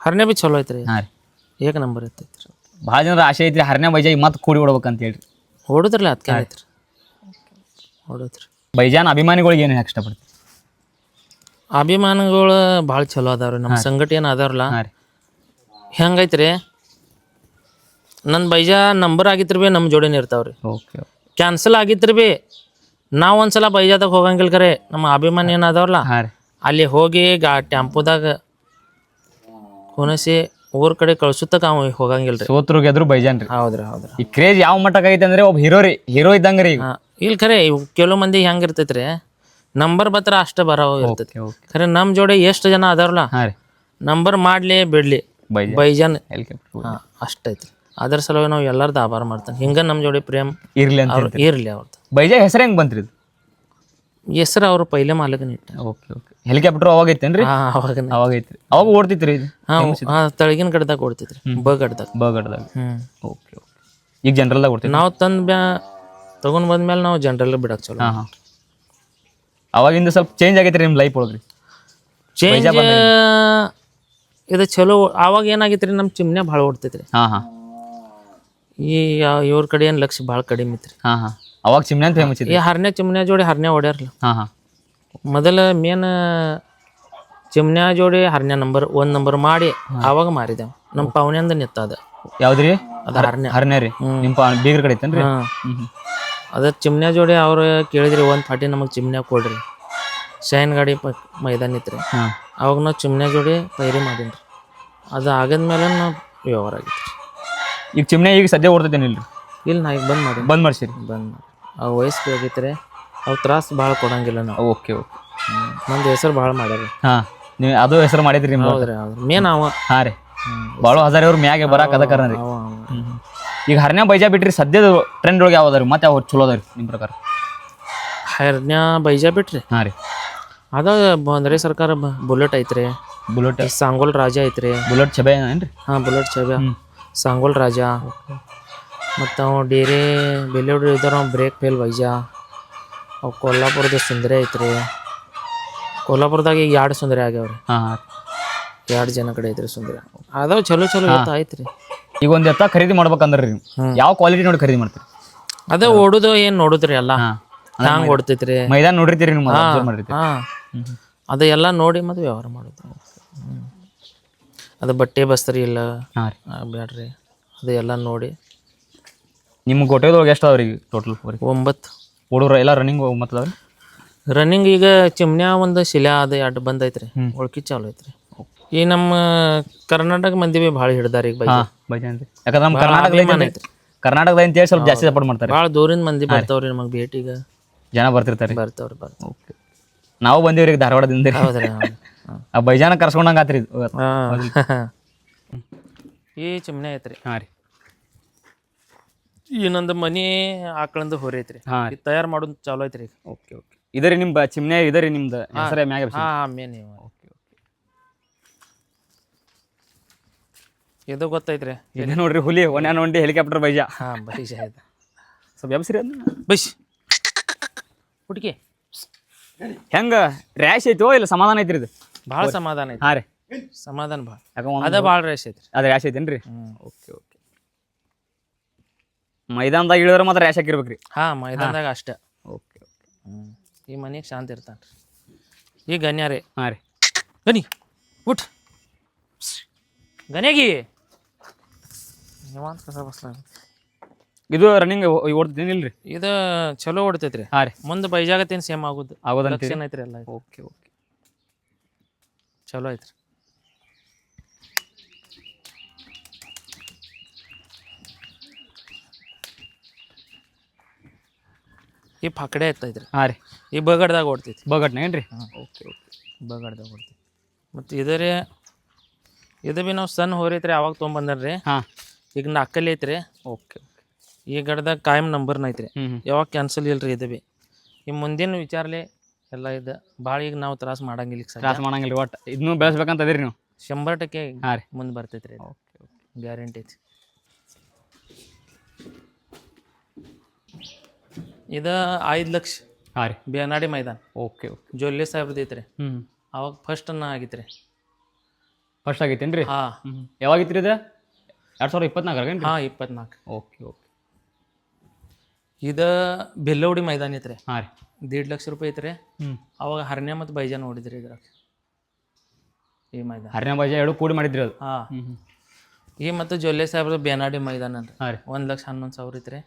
ಹರ್ನೇ ಬಿ ಚಲೋ ಐತ್ರಿ. ಹಾಂ ರೀ. ಏಕ ನಂಬರ್ ಇರ್ತೈತಿ ರೀ ಭಾಳ ಜನರ ಆಸೆ ಐತ್ರಿ ಹರ್ನೇ ಬೈಜಾ ಮತ್ತೆ ಕೂಡಿ ಹೊಡ್ಬೇಕಂತ ಹೇಳಿ ಹೊಡುದ್ರಲ್ಲ ಅದಕ್ಕೆ ಐತ್ರಿ ಹೊಡುದ್ರಿ ಬೈಜಾನ್ ಅಭಿಮಾನಿಗಳಿಗೆ ಏನು ಇಷ್ಟಪಡ್ತೀವಿ ಅಭಿಮಾನಗಳು ಭಾಳ ಚಲೋ ಅದಾವ್ರಿ ನಮ್ಮ ಸಂಘಟನೆ ಅದಾವ್ರಲ್ಲ. ಹಾಂ ರೀ. ಹೆಂಗೈತ್ರಿ? ನನ್ನ ಬೈಜಾ ನಂಬರ್ ಆಗಿತ್ರಿ ಬಿ ನಮ್ಮ ಜೋಡಿನ ಇರ್ತಾವ್ರಿ. ಓಕೆ ಕ್ಯಾನ್ಸಲ್ ಆಗಿತ್ರಿ ಬಿ ನಾವು ಒಂದ್ಸಲ ಬೈಜಾದಾಗ ಹೋಗಂಗಿಲ್ಲ ಕರೆ ನಮ್ಮ ಅಭಿಮಾನಿ ಏನು ಅದಾವ್ರಲ್ಲ. ಹಾಂ ರೀ. ಅಲ್ಲಿ ಹೋಗಿ ಗಾ ಟೆಂಪೋದಾಗ ಕುಣಿಸಿ ಊರ್ ಕಡೆ ಕಳ್ಸುತ್ತಕ ಅವ ಹೋಗಂಗಿಲ್ಲ ರೀ ಸೋತ್ರು ಗೆದ್ರು ಬೈಜಾನ್ ರೀ ಹೌದ್ರಿ ಹೌದ್ರಿ. ಈ ಕ್ರೇಜ್ ಯಾವ ಮಟ್ಟಕ್ಕೆ ಐತೆ ಅಂದ್ರೆ ಒಬ್ಬ ಹೀರೋ ರೀ ಹೀರೋ ಇದ್ದಂಗೆ ರೀ ಈಗ. ಇಲ್ಲಿ ಖರೆ ಇವ್ ಕೆಲವು ಮಂದಿ ಹೆಂಗ್ ಇರ್ತೈತ್ರಿ? ನಂಬರ್ ಬತ್ರ ಅಷ್ಟ ಬರೋ ಇರ್ತೈತಿ. ಓಕೆ. ಖರೆ ನಮ್ಮ ಜೋಡಿ ಎಷ್ಟು ಜನ ಅದಾರಲ್ಲ? ಹಾಂ ರೀ. ನಂಬರ್ ಮಾಡ್ಲಿ ಬಿಡ್ಲಿ. ಬೈಜಾನ್. ಬೈಜನ್ ಅಷ್ಟೈತಿ ಹಾಂ ಅಷ್ಟೈತ್ರಿ ಅದ್ರ ಸಲುವಾಗಿ ನಾವು ಎಲ್ಲರದ್ದು ಆಭಾರ ಮಾಡ್ತಾನೆ. ಹಿಂಗ ನಮ್ಮ ಜೋಡಿ ಪ್ರೇಮ್ ಇರ್ಲಿ ಅಂತ ಅವ್ರು ಇರಲಿ ಅವ್ರದ್ದು ಬೈಜಾ ಹೆಸರು ಹೆಂಗ್ ಬಂತ್ರಿ ಇದು? ಹೆಸರು ಅವರು ಪೈಲೆ ಮಾಲಕನ ಇಟ್ಟ. Okay okay. ಹೆಲಿಕಾಪ್ಟರ್ ಅವಾಗ ಐತೇನ್ರಿ? ಹಾಂ ಅವಾಗ ಅವಾಗ ಐತ್ರಿ. ಅವಾಗ ಓಡ್ತಿತ್ರಿ ಇದು? ಹಾಂ ಹಾಂ ತಳಗಿನ ಗಡ್ದಾಗ ಕೊಡ್ತಿದ್ರಿ ಬ ಗಡ್ದಾಗ ಬಗಡ್ದಾಗ. Okay okay. ಈಗ ಜನರಲ್ದಾಗ ಓಡ್ತೀವಿ ನಾವು ತಂದ ತೊಗೊಂಡು ಬಂದ್ಮೇಲೆ ನಾವು ಜನರಲ್ ಬಿಡಕ್ ಚಲೋ. ಹಾಂ ಹಾಂ. ಅವಾಗಿಂದ ಸ್ವಲ್ಪ ಚೇಂಜ್ ಆಗೈತ್ರಿ ನಿಮ್ಮ ಲೈಫ್ ಒಳಗ್ರಿ. ಚೇಂಜ್ ಇದು ಚಲೋ ಆವಾಗ ಏನಾಗಿತ್ತು ರೀ ನಮ್ಮ ಚಿಮ್ನೆ ಭಾಳ ಓಡ್ತೈತ್ರಿ. ಹಾಂ ಹಾಂ. ಈ ಇವ್ರ ಕಡೆ ಏನ್ ಲಕ್ಷ ಭಾಳ ಕಡಿಮೆ ಹಾ ಹಾಂ ಹಾಂ. ಅವಾಗ ಚಿಮ್ನೆ ಅಂತ ಫೇಮಸ್ ಇದೆ ಈ ಹರ್ನೆ ಚಿಮ್ನೆ ಜೋಡಿ ಹರ್ನೆ ಓಡ್ಯಾರಲ್ಲ. ಹಾಂ ಹಾಂ. ಮೊದಲ ಮೇನ್ ಚಿಮ್ನ್ಯಾ ಜೋಡಿ ಹರ್ನೆ ನಂಬರ್ ಒಂದ್ ನಂಬರ್ ಮಾಡಿ ಆವಾಗ ಮಾರಿದೆವು. ನಮ್ಮ ಪವನ್ಯಂದ ನಿತ್ತ ಅದ ಯಾವ್ದು ರೀ ಅದ ಹರ್ನೆ. ಹರ್ನೇ ರೀ. ನಿಮ್ಮ ಬೀಗ್ರ ಕಡೆ ಹಾ. ಅದ ಚಿಮ್ನ್ಯಾ ಜೋಡಿ ಅವ್ರು ಕೇಳಿದ್ರಿ ಒಂದು ಪಾಟಿ ನಮಗೆ ಚಿಮ್ನ್ಯಾ ಕೊಡ್ರಿ. ಶೈನ್ ಗಾಡಿ ಪ ಮೈದಾನ ಇತ್ರಿ. ಹಾಂ. ಅವಾಗ ನಾವು ಚಿಮ್ನ್ಯಾ ಜೋಡಿ ಪೈರಿ ಮಾಡೀನಿ ಅದು ಆಗದ್ಮೇಲೆ ನಾವು ವ್ಯವಹಾರ ಆಗಿತ್ತು ಈಗ ಚಿಮ್ನೆ ಈಗ ಸದ್ಯ ಓಡ್ತೈತೇನಿಲ್ಲ ರೀ ಇಲ್ಲಿ ನಾ ಈಗ ಬಂದ್ ಮಾಡಿ ಬಂದ್ ಮಾಡ್ಸಿರಿ? ಬಂದ್ ಮಾಡಿ ಆ ವಯಸ್ಸು ಆಗೈತ್ರಿ. ಅವು ತ್ರಾಸು ಭಾಳ ಕೊಡಂಗಿಲ್ಲ ನಾವು. Okay okay. ನಮ್ದು ಹೆಸರು ಭಾಳ ಮಾಡ್ಯಾರ. ಹಾಂ. ನೀವು ಅದು ಹೆಸರು ಮಾಡಿದ್ರಿ ಹೌದ್ರಿ ಹೌದ್ರಿ. ಮೇನ್ ಅವ. ಹಾಂ ರೀ. ಭಾಳ ಹಜಾರ್ ಅವ್ರ ಮ್ಯಾಗೆ ಬರಾಕ್ ಅದ ಕಾರಣ ರೀ. ಈಗ ಹರ್ನ್ಯಾ ಬೈಜಾ ಬಿಟ್ರಿ ಸದ್ಯದ ಟ್ರೆಂಡ್ ಒಳಗೆ ಯಾವ ಅದಾರಿ ಮತ್ತೆ ಯಾವ ಚಲೋ ಅದಾರಿ ನಿಮ್ಮ ಪ್ರಕಾರ? ಹರ್ನ್ಯಾ ಬೈಜಾ ಬಿಟ್ರಿ? ಹಾಂ ರೀ. ಅದ ಬಂದ್ರೆ ಸರ್ಕಾರ ಬುಲೆಟ್ ಐತ್ರಿ. ಬುಲೆಟ್? ಸಾಂಗೋಲ್ ರಾಜ ಐತ್ರಿ. ಬುಲೆಟ್ ಚಬೆ ಏನ್ರಿ ಹಾಂ ಬುಲೆಟ್ ಚಬೆ. ಸಾಂಗೋಲ್ ರಾಜ. ಮತ್ತು ಅವ ಡೇರೆ ಬೆಲ್ಲೋಡ್ ಇದ್ದಾರ ಬ್ರೇಕ್ ಫೇಲ್ ಬೈಜಾ ಅವು ಕೊಲ್ಲಾಪುರದ ಸುಂದರಿ ಐತ್ರಿ. ಕೊಲ್ಲಾಪುರದಾಗ ಈಗ ಎರಡು ಸುಂದರಿ ಆಗ್ಯಾವ್ರಿ. ಹಾಂ ಎರಡು ಜನ ಕಡೆ ಐತ್ರಿ ಸುಂದರಿ. ಅದಾವ ಚಲೋ ಚಲೋ ಐತ್ರಿ. ಈಗ ಒಂದ್ ಎತ್ತ ಖರೀದಿ ಮಾಡ್ಬೇಕಂದ್ರೆ ರೀ ಯಾವ ಕ್ವಾಲಿಟಿ ನೋಡಿ ಖರೀದಿ ಮಾಡ್ತೀರಿ? ಅದೇ ಓಡುದು ಏನ್ ನೋಡುದ್ರಿ ಎಲ್ಲ? ಹಾಂ. ಹ್ಯಾಂಗ್ ಓಡ್ತೈತ್ರಿ ಮೈದಾನ ನೋಡಿರ್ತೀರಿ ನೀವು ಅಬ್ಸರ್ವ್ ಮಾಡಿರ್ತೀರಿ. ಹಾ. ಅದು ಎಲ್ಲ ನೋಡಿ ಮತ್ತೆ ವ್ಯವಹಾರ ಮಾಡೋದು. ಹ್ಮ್. ಅದು ಬಟ್ಟೆ ಬಸ್ತರಿ ಇಲ್ಲ? ಬೇಡ್ರಿ ರೀ. ಆ, ಬ್ಯಾಡ್ರಿ. ಅದು ಎಲ್ಲ ನೋಡಿ. ನಿಮ್ಮ ಗೊಟ್ಟೆದೊಳಗೆ ಎಷ್ಟು ಅವ್ರಿ ಟೋಟಲ್ ಒಂಬತ್ತು. ಹುಡುಗರು ಎಲ್ಲ ರನ್ನಿಂಗ್ ಮತ್ತೆ ಅದಾವ್ರಿ ರನ್ನಿಂಗ್ ಈಗ ಚಿಮ್ನ್ಯಾ ಒಂದು ಶಿಲಾ ಅದು ಎರಡು ಬಂದೈತ್ರಿ ಒಳಕಿ ಚಾಲು ಐತ್ರಿ. ಈ ನಮ್ಮ ಕರ್ನಾಟಕ ಮಂದಿ ಬಿ ಭಾಳ ಹಿಡ್ದಾರ ಈಗ ಹಾಂ ಯಾಕಂದ್ರೆ ನಮ್ಮ ಕರ್ನಾಟಕದ ಐತ್ರಿ. ಕರ್ನಾಟಕದ ಅಂತೇಳಿ ಸ್ವಲ್ಪ ಜಾಸ್ತಿ ಸಪೋರ್ಟ್ ಮಾಡ್ತಾರೆ. ಭಾಳ ದೂರಿಂದ ಮಂದಿ ಬರ್ತಾವ್ರಿ ನಮಗೆ ಭೇಟಿಗ ಜನ ಬರ್ತಿರ್ತಾರೆ. ಬರ್ತಾವ್ರಿ ಬರ್ ಓಕೆ. ನಾವು ಬಂದೀವ್ರಿ ಈಗ ಧಾರವಾಡದಿಂದ. ಹೌದ್ರಿ. [laughs] ಆ ಬೈಜಾನ ಕರ್ಸ್ಕೊಂಡಂಗೆ ಆತ್ರಿ ಇದು. ಹಾ. ಈ ಚಿಮ್ನೆ ಐತ್ರಿ. ಹಾಂ ರೀ. ಈ ನಂದು ಮನಿ ಆಕಳಂದು ಐತ್ರಿ. ಹಾಂ ಇದು ತಯಾರು ಮಾಡೋದು ಚಾಲು ಐತ್ರಿ ಈಗ. Okay okay. ಇದರಿ ನಿಮ್ಮ ಚಿಮ್ನೆ ಇದರಿ ನಿಮ್ದು ಹೆಸರೇ ಮ್ಯಾಗ ಹಾ ಮೇನ್ ಇದು ಗೊತ್ತೈತ್ರಿ ಇದೆ ನೋಡ್ರಿ ಹುಲಿ ಒನ್ಯಾನ ಒಂಡಿ ಹೆಲಿಕಾಪ್ಟರ್ ಬೈಜ. ಹಾ ಬೈಜ ಆಯ್ತು. ಸ್ವಲ್ಪ ಎಬ್ಸ್ರಿ ಅದನ್ನ. ಬೈಶ್ ಹುಡುಗಿ ಹೆಂಗ? ರ್ಯಾಶ್ ಐತೋ ಇಲ್ಲ ಸಮಾಧಾನ ಐತ್ರಿ ಇದು? ಭಾಳ ಸಮಾಧಾನ ಐತಿ ಹಾಂ ರೀ. ಸಮಾಧಾನ ಭಾಳ. ಯಾಕ ಅದೇ ಭಾಳ ರ್ಯಾಶ್ ಐತ್ರಿ. ಅದು ರ್ಯಾಶ್ ಐತೇನ್ರಿ? Okay okay. ಮೈದಾನದಾಗ ಇಳಿದ್ರೆ ಮಾತ್ರ ರ್ಯಾಶ್ ಹಾಕಿರ್ಬೇಕ್ರಿ. ಹಾ ಮೈದಾನದಾಗ ಅಷ್ಟೇ. ಓಕೆ ಈ ಮನೆಗೆ ಶಾಂತಿ ಇರ್ತಾನ್ರಿ. ಈ ಗಣ್ಯ ರೀ ಹಾಂ ರೀ. ಗನಿ ಉಟ್. ಗನ್ಯಾಗಿ ನಿವಾಂತ ಕಸ ಇದು ರನ್ನಿಂಗ್ ಓಡ್ತೇನಿಲ್ರಿ ಇದು ಚಲೋ ಓಡ್ತೈತ್ರಿ. ಹಾಂ ರೀ. ಮುಂದೆ ಬೈಜಾಗತ್ತೇನು ಸೇಮ್ ಆಗುದು. ಲಕ್ಷಣ ಐತ್ರಿ ಎಲ್ಲ. ಇದು. Okay okay. ಚಲೋ ಐತ್ರಿ. ಈ ಪಕಡೆ ಎತ್ತೈತ್ರಿ. ಹಾಂ ರೀ. ಈ ಬಗಡ್ದಾಗ ಓಡ್ತೈತಿ ಬಗಟ್ನ ಏನ್ರಿ? Okay okay. ಬಗಡ್ದಾಗ ಓಡ್ತೈತಿ ಮತ್ತು ಇದರೇ ಇದು ಬಿ ನಾವು ಸಣ್ಣ ಹೋರೈತ್ರಿ ಅವಾಗ ತೊಗೊಂಬಂದ್ರಿ ಹಾಂ. ಈಗ ನಾಲ್ಕಲ್ಲಿ ಐತ್ರಿ. ಓಕೆ ಈ ಗಡ್ದಾಗ ಕಾಯಂ ನಂಬರ್ನ ಐತ್ರಿ. ಹ್ಞೂ ಹ್ಞೂ ಯಾವಾಗ ಕ್ಯಾನ್ಸಲ್ ಇಲ್ರಿ ಇದು ಬಿ. ಈ ಮುಂದಿನ ವಿಚಾರಲೆ ಎಲ್ಲ ಇದು. ಭಾಳ ಈಗ ನಾವು ತ್ರಾಸ ಮಾಡಂಗಿಲ್ಲ ಸರ್ ತ್ರಾಸ ಮಾಡಂಗಿಲ್ಲ ಒಟ್ಟು. ಇದನ್ನು ಬೆಳೆಸ್ಬೇಕಂತ ಅದೀರಿ ನೀವು? ಶಂಬರ್ ಟಕ್ಕೆ ಹಾಂ ರೀ. ಮುಂದೆ ಬರ್ತೈತ್ರಿ ಇದು. Okay okay. ಗ್ಯಾರಂಟಿ ಐತಿ ಇದು ಐದು ಲಕ್ಷ ಹಾಂ ರೀ. ಬೇನಾಡಿ ಮೈದಾನ. Okay okay. ಜೊಲ್ಲೆ ಸಾಹೇಬ್ರದ್ದು ಐತ್ರಿ. ಹ್ಞೂ ಅವಾಗ ಫಸ್ಟ್ ಅನ್ನ ಆಗಿತ್ರಿ. ಫಸ್ಟ್ ಆಗೈತೇನ್ರಿ ಹಾ. ಹಾಂ ಯಾವಾಗಿತ್ತು ಇದು? ಎರಡು ಸಾವಿರ ಇಪ್ಪತ್ನಾಲ್ಕು ಹಾಂ ಇಪ್ಪತ್ನಾಲ್ಕು. ಓಕೆ ಓಕೆ ಇದು ಬೆಲ್ಲೋಡಿ ಮೈದಾನ ಐತ್ರಿ. ಹಾಂ ರೀ. ದೇಡ್ ಲಕ್ಷ ರೂಪಾಯಿ ಐತ್ರಿ. ಹ್ಞೂ ಅವಾಗ ಹರ್ನ್ಯ ಮತ್ತು ಬೈಜಾ ನೋಡಿದ್ರಿ ಇದ್ರಾಗ. ಈ ಮೈದಾನ. ಹರನೇ ಬಾಜಿ ಎರಡು ಕೂಡಿ ಮಾಡಿದ್ರಿ ಅದು. ಹಾ. ಹ್ಞೂ ಈ ಮತ್ತು ಜೊಲ್ಲೆ ಸಾಹೇಬ್ರ ಬೇನಾಡಿ ಮೈದಾನ ಅಂತ ಹಾಂ ರೀ. ಒಂದು ಲಕ್ಷ ಹನ್ನೊಂದು ಸಾವಿರ ಐತ್ರಿ.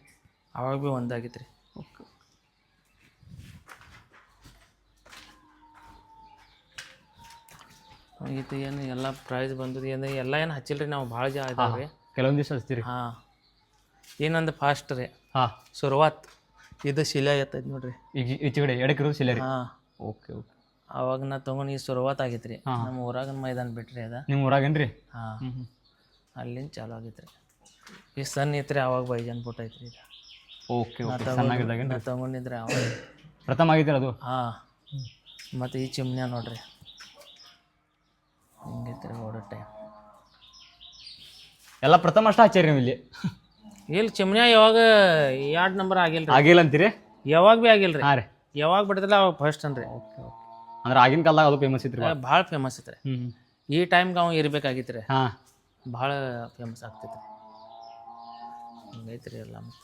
ಅವಾಗ ಭೀ ಒಂದಾಗಿತ್ರಿ. ಓಕೆ ಇದು ಏನು ಎಲ್ಲ ಪ್ರೈಸ್ ಬಂದದ್ದು ಏನು ಎಲ್ಲ ಏನು ಹಚ್ಚಿಲ್ರಿ ನಾವು ಭಾಳ ಜಾ ಇದಾವೆ ಕೆಲವೊಂದು ದಿವಸ ಹಚ್ತೀರಿ. ಹಾಂ. ಏನಂದ್ರೆ ಫಾಸ್ಟ್ ರೀ. ಹಾಂ. ಶುರುವಾತ್ ಇದು ಶಿಲೆ ಎತ್ತೈತಿ ನೋಡ್ರಿ. ಈಗ ಈಚೆ ಕಡೆ ಎಡಕ್ಕೆ ಇರೋದು ಸಿಲ್ಲ ರೀ. ಹಾಂ. Okay okay. ಅವಾಗ ನಾ ತೊಗೊಂಡು ಈ ಶುರುವಾತ್ ಆಗೈತೆ ರೀ ಹಾ. ನಮ್ಮ ಊರಾಗ ಮೈದಾನ ಬಿಟ್ರಿ ಅದ. ನಿಮ್ಮ ಊರಾಗೇನ್ರಿ? ಹಾಂ. ಹ್ಞೂ ಅಲ್ಲಿಂದ ಚಾಲು ಆಗೈತೆ ರೀ ಈ ಸಣ್ಣ ಐತ್ರಿ ಅವಾಗ ಬೈಜಾನ್ ಪುಟ್ ಐತ್ರಿ ಇದು ಓಕೆ ಓಕೆ. ಸಣ್ಣಾಗಿದ್ದಾಗೇನ್ರಿ? ನಾ ತೊಗೊಂಡಿದ್ರೆ ಅವಾಗ ಪ್ರಥಮ ಆಗೈತಿರ ಅದು? ಹಾಂ. ಮತ್ತು ಈ ಚಿಮ್ನ್ಯಾ ನೋಡ್ರಿ. ಹಿಂಗೈತೆ ಓಡೋ ಟೈಮ್ ಎಲ್ಲ ಪ್ರಥಮ ಅಷ್ಟ ಆಚಾರ್ಯ ನೀವು ಇಲ್ಲಿ? ಇಲ್ಲಿ ಚಿಮ್ನ್ಯಾ ಯಾವಾಗ ಎರಡು ನಂಬರ್ ಆಗಿಲ್ಲ ರೀ ಆಗಿಲ್ಲ ಅಂತೀರಿ? ಯಾವಾಗ ಭೀ ಆಗಿಲ್ಲ ರೀ ಹಾಂ ರೀ. ಯಾವಾಗ ಬಿಡ್ತಿಲ್ಲ ಅವಾಗ ಫಸ್ಟ್ ಅನ್ರಿ. Okay okay. ಅಂದ್ರೆ ಆಗಿನ ಕಾಲದಾಗ ಅದು ಫೇಮಸ್ ಇತ್ತು ರೀ ಭಾಳ ಫೇಮಸ್ ಇತ್ತು ಹ್ಞೂ ಈ ಟೈಮ್ಗೆ ಅವ ಇರ್ಬೇಕಾಗಿತ್ತು ರೀ ಹಾಂ. ಭಾಳ ಫೇಮಸ್ ಆಗ್ತೈತೆ ರೀ ಹಿಂಗೈತೆ ಎಲ್ಲ ಮತ್ತೆ.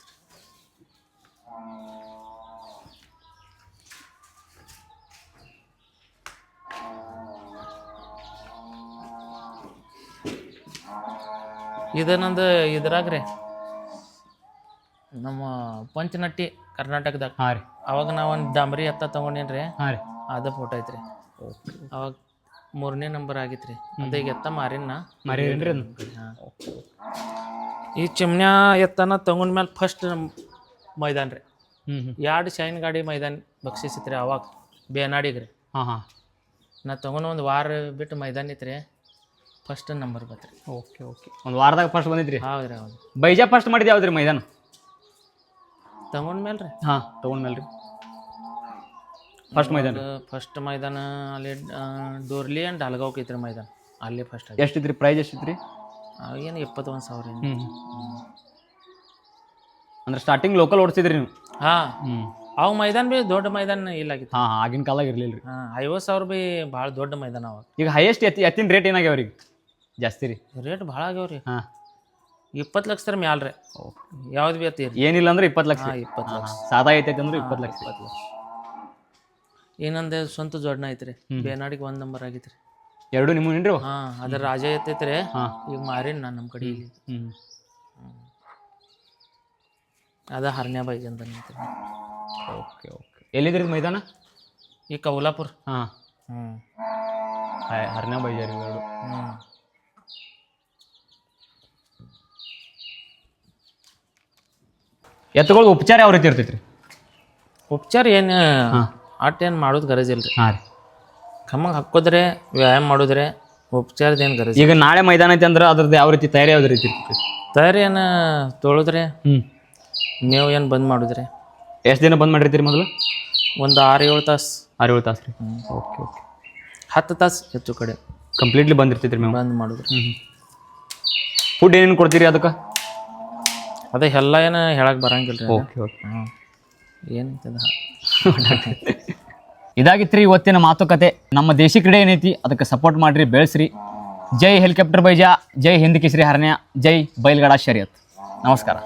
ಇದು ನಂದು ಇದ್ರಾಗ ರೀ ನಮ್ಮ ಪಂಚನಟ್ಟಿ ಕರ್ನಾಟಕದಾಗ. ಹಾಂ ರೀ. ಅವಾಗ ನಾವು ಒಂದು ಡಾಂಬರಿ ಎತ್ತ ತೊಗೊಂಡೇನಿ ರೀ ಹಾಂ ರೀ. ಅದ ಫೋಟೋ ಐತ್ರಿ. ಅವಾಗ ಮೂರನೇ ನಂಬರ್ ಆಗಿತ್ತು ರೀ ಅದ ಈಗ ಎತ್ತ ಮಾರಿನ. ಮರಿ ಏನ್ರಿ ಅದು ಈ ಚಿಮ್ನ್ಯಾ ಎತ್ತನ ತಗೊಂಡ್ಮೇಲೆ ಫಸ್ಟ್ ನಮ್ಮ ಮೈದಾನ ರೀ ಹ್ಞೂ ಹ್ಞೂ ಎರಡು ಶೈನ್ ಗಾಡಿ ಮೈದಾನ ಬಕ್ಷಿಸಿತ್ರಿ ಅವಾಗ? ಬೇನಾಡಿಗೆ ರೀ ಹಾಂ ಹಾಂ. ನಾ ತೊಗೊಂಡು ಒಂದು ವಾರ ಬಿಟ್ಟು ಮೈದಾನ ಇತ್ತು ರೀ ಫಸ್ಟ್ ನಂಬರ್ ಬತ್ರಿ ಓಕೆ ಓಕೆ ಒಂದು ವಾರದಾಗ ಫಸ್ಟ್ ಬಂದಿದ್ರಿ? ಹೌದು ರೀ ಹೌದು ಬೈಜ ಫಸ್ಟ್ ಮಾಡಿದ್ದು ಯಾವ್ದು ರೀ ಮೈದಾನ? ತಗೊಂಡ್ಮೇಲೆ ರೀ ಹಾಂ ತೊಗೊಂಡ್ಮೇಲೆ ರೀ ಫಸ್ಟ್ ಮೈದಾನ. ಫಸ್ಟ್ ಮೈದಾನ ಅಲ್ಲಿ ಡೋರ್ಲಿ ಆ್ಯಂಡ್ ಡಾಲ್ಗಾವ್ಕ್ ಐತ್ರಿ ಮೈದಾನ. ಅಲ್ಲಿ ಫಸ್ಟ್ ಎಷ್ಟಿದ್ರಿ ಪ್ರೈಸ್ ಎಷ್ಟಿದ್ರಿ? ಏನು ಎಪ್ಪತ್ತೊಂದು ಸಾವಿರ ಅಂದ್ರೆ ಸ್ಟಾರ್ಟಿಂಗ್ ಲೋಕಲ್ ಓಡಿಸಿದ್ರಿ ನೀವು? ಹಾಂ. ಹ್ಞೂ ಅವು ಮೈದಾನ ಭೀ ದೊಡ್ಡ ಮೈದಾನ ಇಲ್ಲಾಗಿತ್ತು ಹಾಂ ಹಾಂ ಆಗಿನ ಕಾಲಾಗ ಇರಲಿಲ್ಲ ರೀ ಹಾಂ ಐವತ್ತು ಸಾವಿರ ಭೀ ಭಾಳ ದೊಡ್ಡ ಮೈದಾನ ಅವಾಗ ಈಗ ಹೈಯೆಸ್ಟ್ ಎತ್ತಿ ಎತ್ತಿನ ರೇಟ್ ಏನಾಗ್ಯಾವ ರೀ ಜಾಸ್ತಿ ರೀ. ರೇಟ್ ಭಾಳ ಆಗ್ಯಾವ ರೀ. ಹಾಂ. ಇಪ್ಪತ್ತು ಲಕ್ಷ ಮ್ಯಾಲ ರೀ. ಯಾವ್ದು ಬಿ ಅತ್ತೀರಿ ಏನಿಲ್ಲ ಅಂದ್ರೆ ಇಪ್ಪತ್ತು ಲಕ್ಷ. ಇಪ್ಪತ್ತು ಲಕ್ಷ. ಸಾದಾ ಐತೈತೆ ಅಂದ್ರೆ ಇಪ್ಪತ್ತು ಲಕ್ಷ. ಇಪ್ಪತ್ತು ಲಕ್ಷ. ಏನಂದೆ ಸ್ವಂತ ಜೋಡಣ ಐತ್ರಿ. ಬೇನಾಡಿಗೆ ಒಂದು ನಂಬರ್ ಆಗೈತೆ ರೀ ಎರಡು ನಿಮ್ಮ ಏನ್ರಿ ಹಾಂ ಅದ್ರ ರಾಜ ಐತೈತ್ರಿ. ಈಗ ಮಾರೀನಿ ನಾನು ನಮ್ಮ ಕಡೆ ಹ್ಞೂ ಅದ ಹರ್ನ್ಯಾ ಬೈಜ್ ಅಂತ ನಿಂತ್ರಿ ಓಕೆ ಓಕೆ. ಎಲ್ಲಿದ್ರಿ ಮೈದಾನ? ಈ ಕೌಲಾಪುರ್. ಹಾಂ. ಹ್ಞೂ ಹರ್ನ ಬೈಜಾರಿ ಎರಡು ಹ್ಞೂ ಎತ್ತುಗಳಿಗೆ ಉಪಚಾರ ಯಾವ ರೀತಿ ಇರ್ತೈತ್ರಿ? ಉಪಚಾರ ಏನು ಆಟ ಏನು ಮಾಡೋದು ಗರಜ್ ಇಲ್ಲ ರೀ ಹಾಂ ರೀ. ಕಮ್ಮಗೆ ಹಾಕೋದ್ರೆ ವ್ಯಾಯಾಮ ಮಾಡಿದ್ರೆ ಉಪಚಾರದ ಏನು ಗರಜ್ ಈಗ ನಾಳೆ ಮೈದಾನ ಐತೆ ಅಂದ್ರೆ ಅದ್ರದ್ದು ಯಾವ ರೀತಿ ತಯಾರಿ ಯಾವ್ದು ರೀತಿ ಇರ್ತೈತಿ ತಯಾರಿ ಏನು ತೊಳೆದ್ರೆ ಹ್ಞೂ ಮೇವು ಏನು ಬಂದ್ ಮಾಡಿದ್ರೆ. ಎಷ್ಟು ದಿನ ಬಂದ್ ಮಾಡಿರ್ತೀರಿ ಮೊದಲು? ಒಂದು ಆರು ಏಳು ತಾಸು. ಆರು ಏಳು ತಾಸು ರೀ. Okay okay. ಹತ್ತು ತಾಸು ಹೆಚ್ಚು ಕಡೆ ಕಂಪ್ಲೀಟ್ಲಿ ಬಂದಿರ್ತೈತ್ರಿ ಮೇವು. ಬಂದ್ ಮಾಡಿದ್ರೆ ಹ್ಞೂ ಫುಡ್ ಏನೇನು ಕೊಡ್ತೀರಿ ಅದಕ್ಕೆ? ಅದೇ ಎಲ್ಲ ಏನು ಹೇಳಕ್ ಬರಂಗಿಲ್ಲ ರೀ ಓಕೆ. ಓಕೆ ಏನು ಇದಾಗಿತ್ತು ರೀ ಇವತ್ತಿನ ಮಾತುಕತೆ. ನಮ್ಮ ದೇಶಿ ಕ್ರೀಡೆ ಏನೈತಿ ಅದಕ್ಕೆ ಸಪೋರ್ಟ್ ಮಾಡ್ರಿ ಬೆಳೆಸ್ರಿ. ಜೈ ಹೆಲಿಕಾಪ್ಟರ್ ಬೈಜಾ ಜೈ ಹಿಂದ್ ಕಿಶ್ರಿ ಹರಣ್ಯ ಜೈ ಬೈಲ್ಗಡ ಶರಿಯತ್. ನಮಸ್ಕಾರ.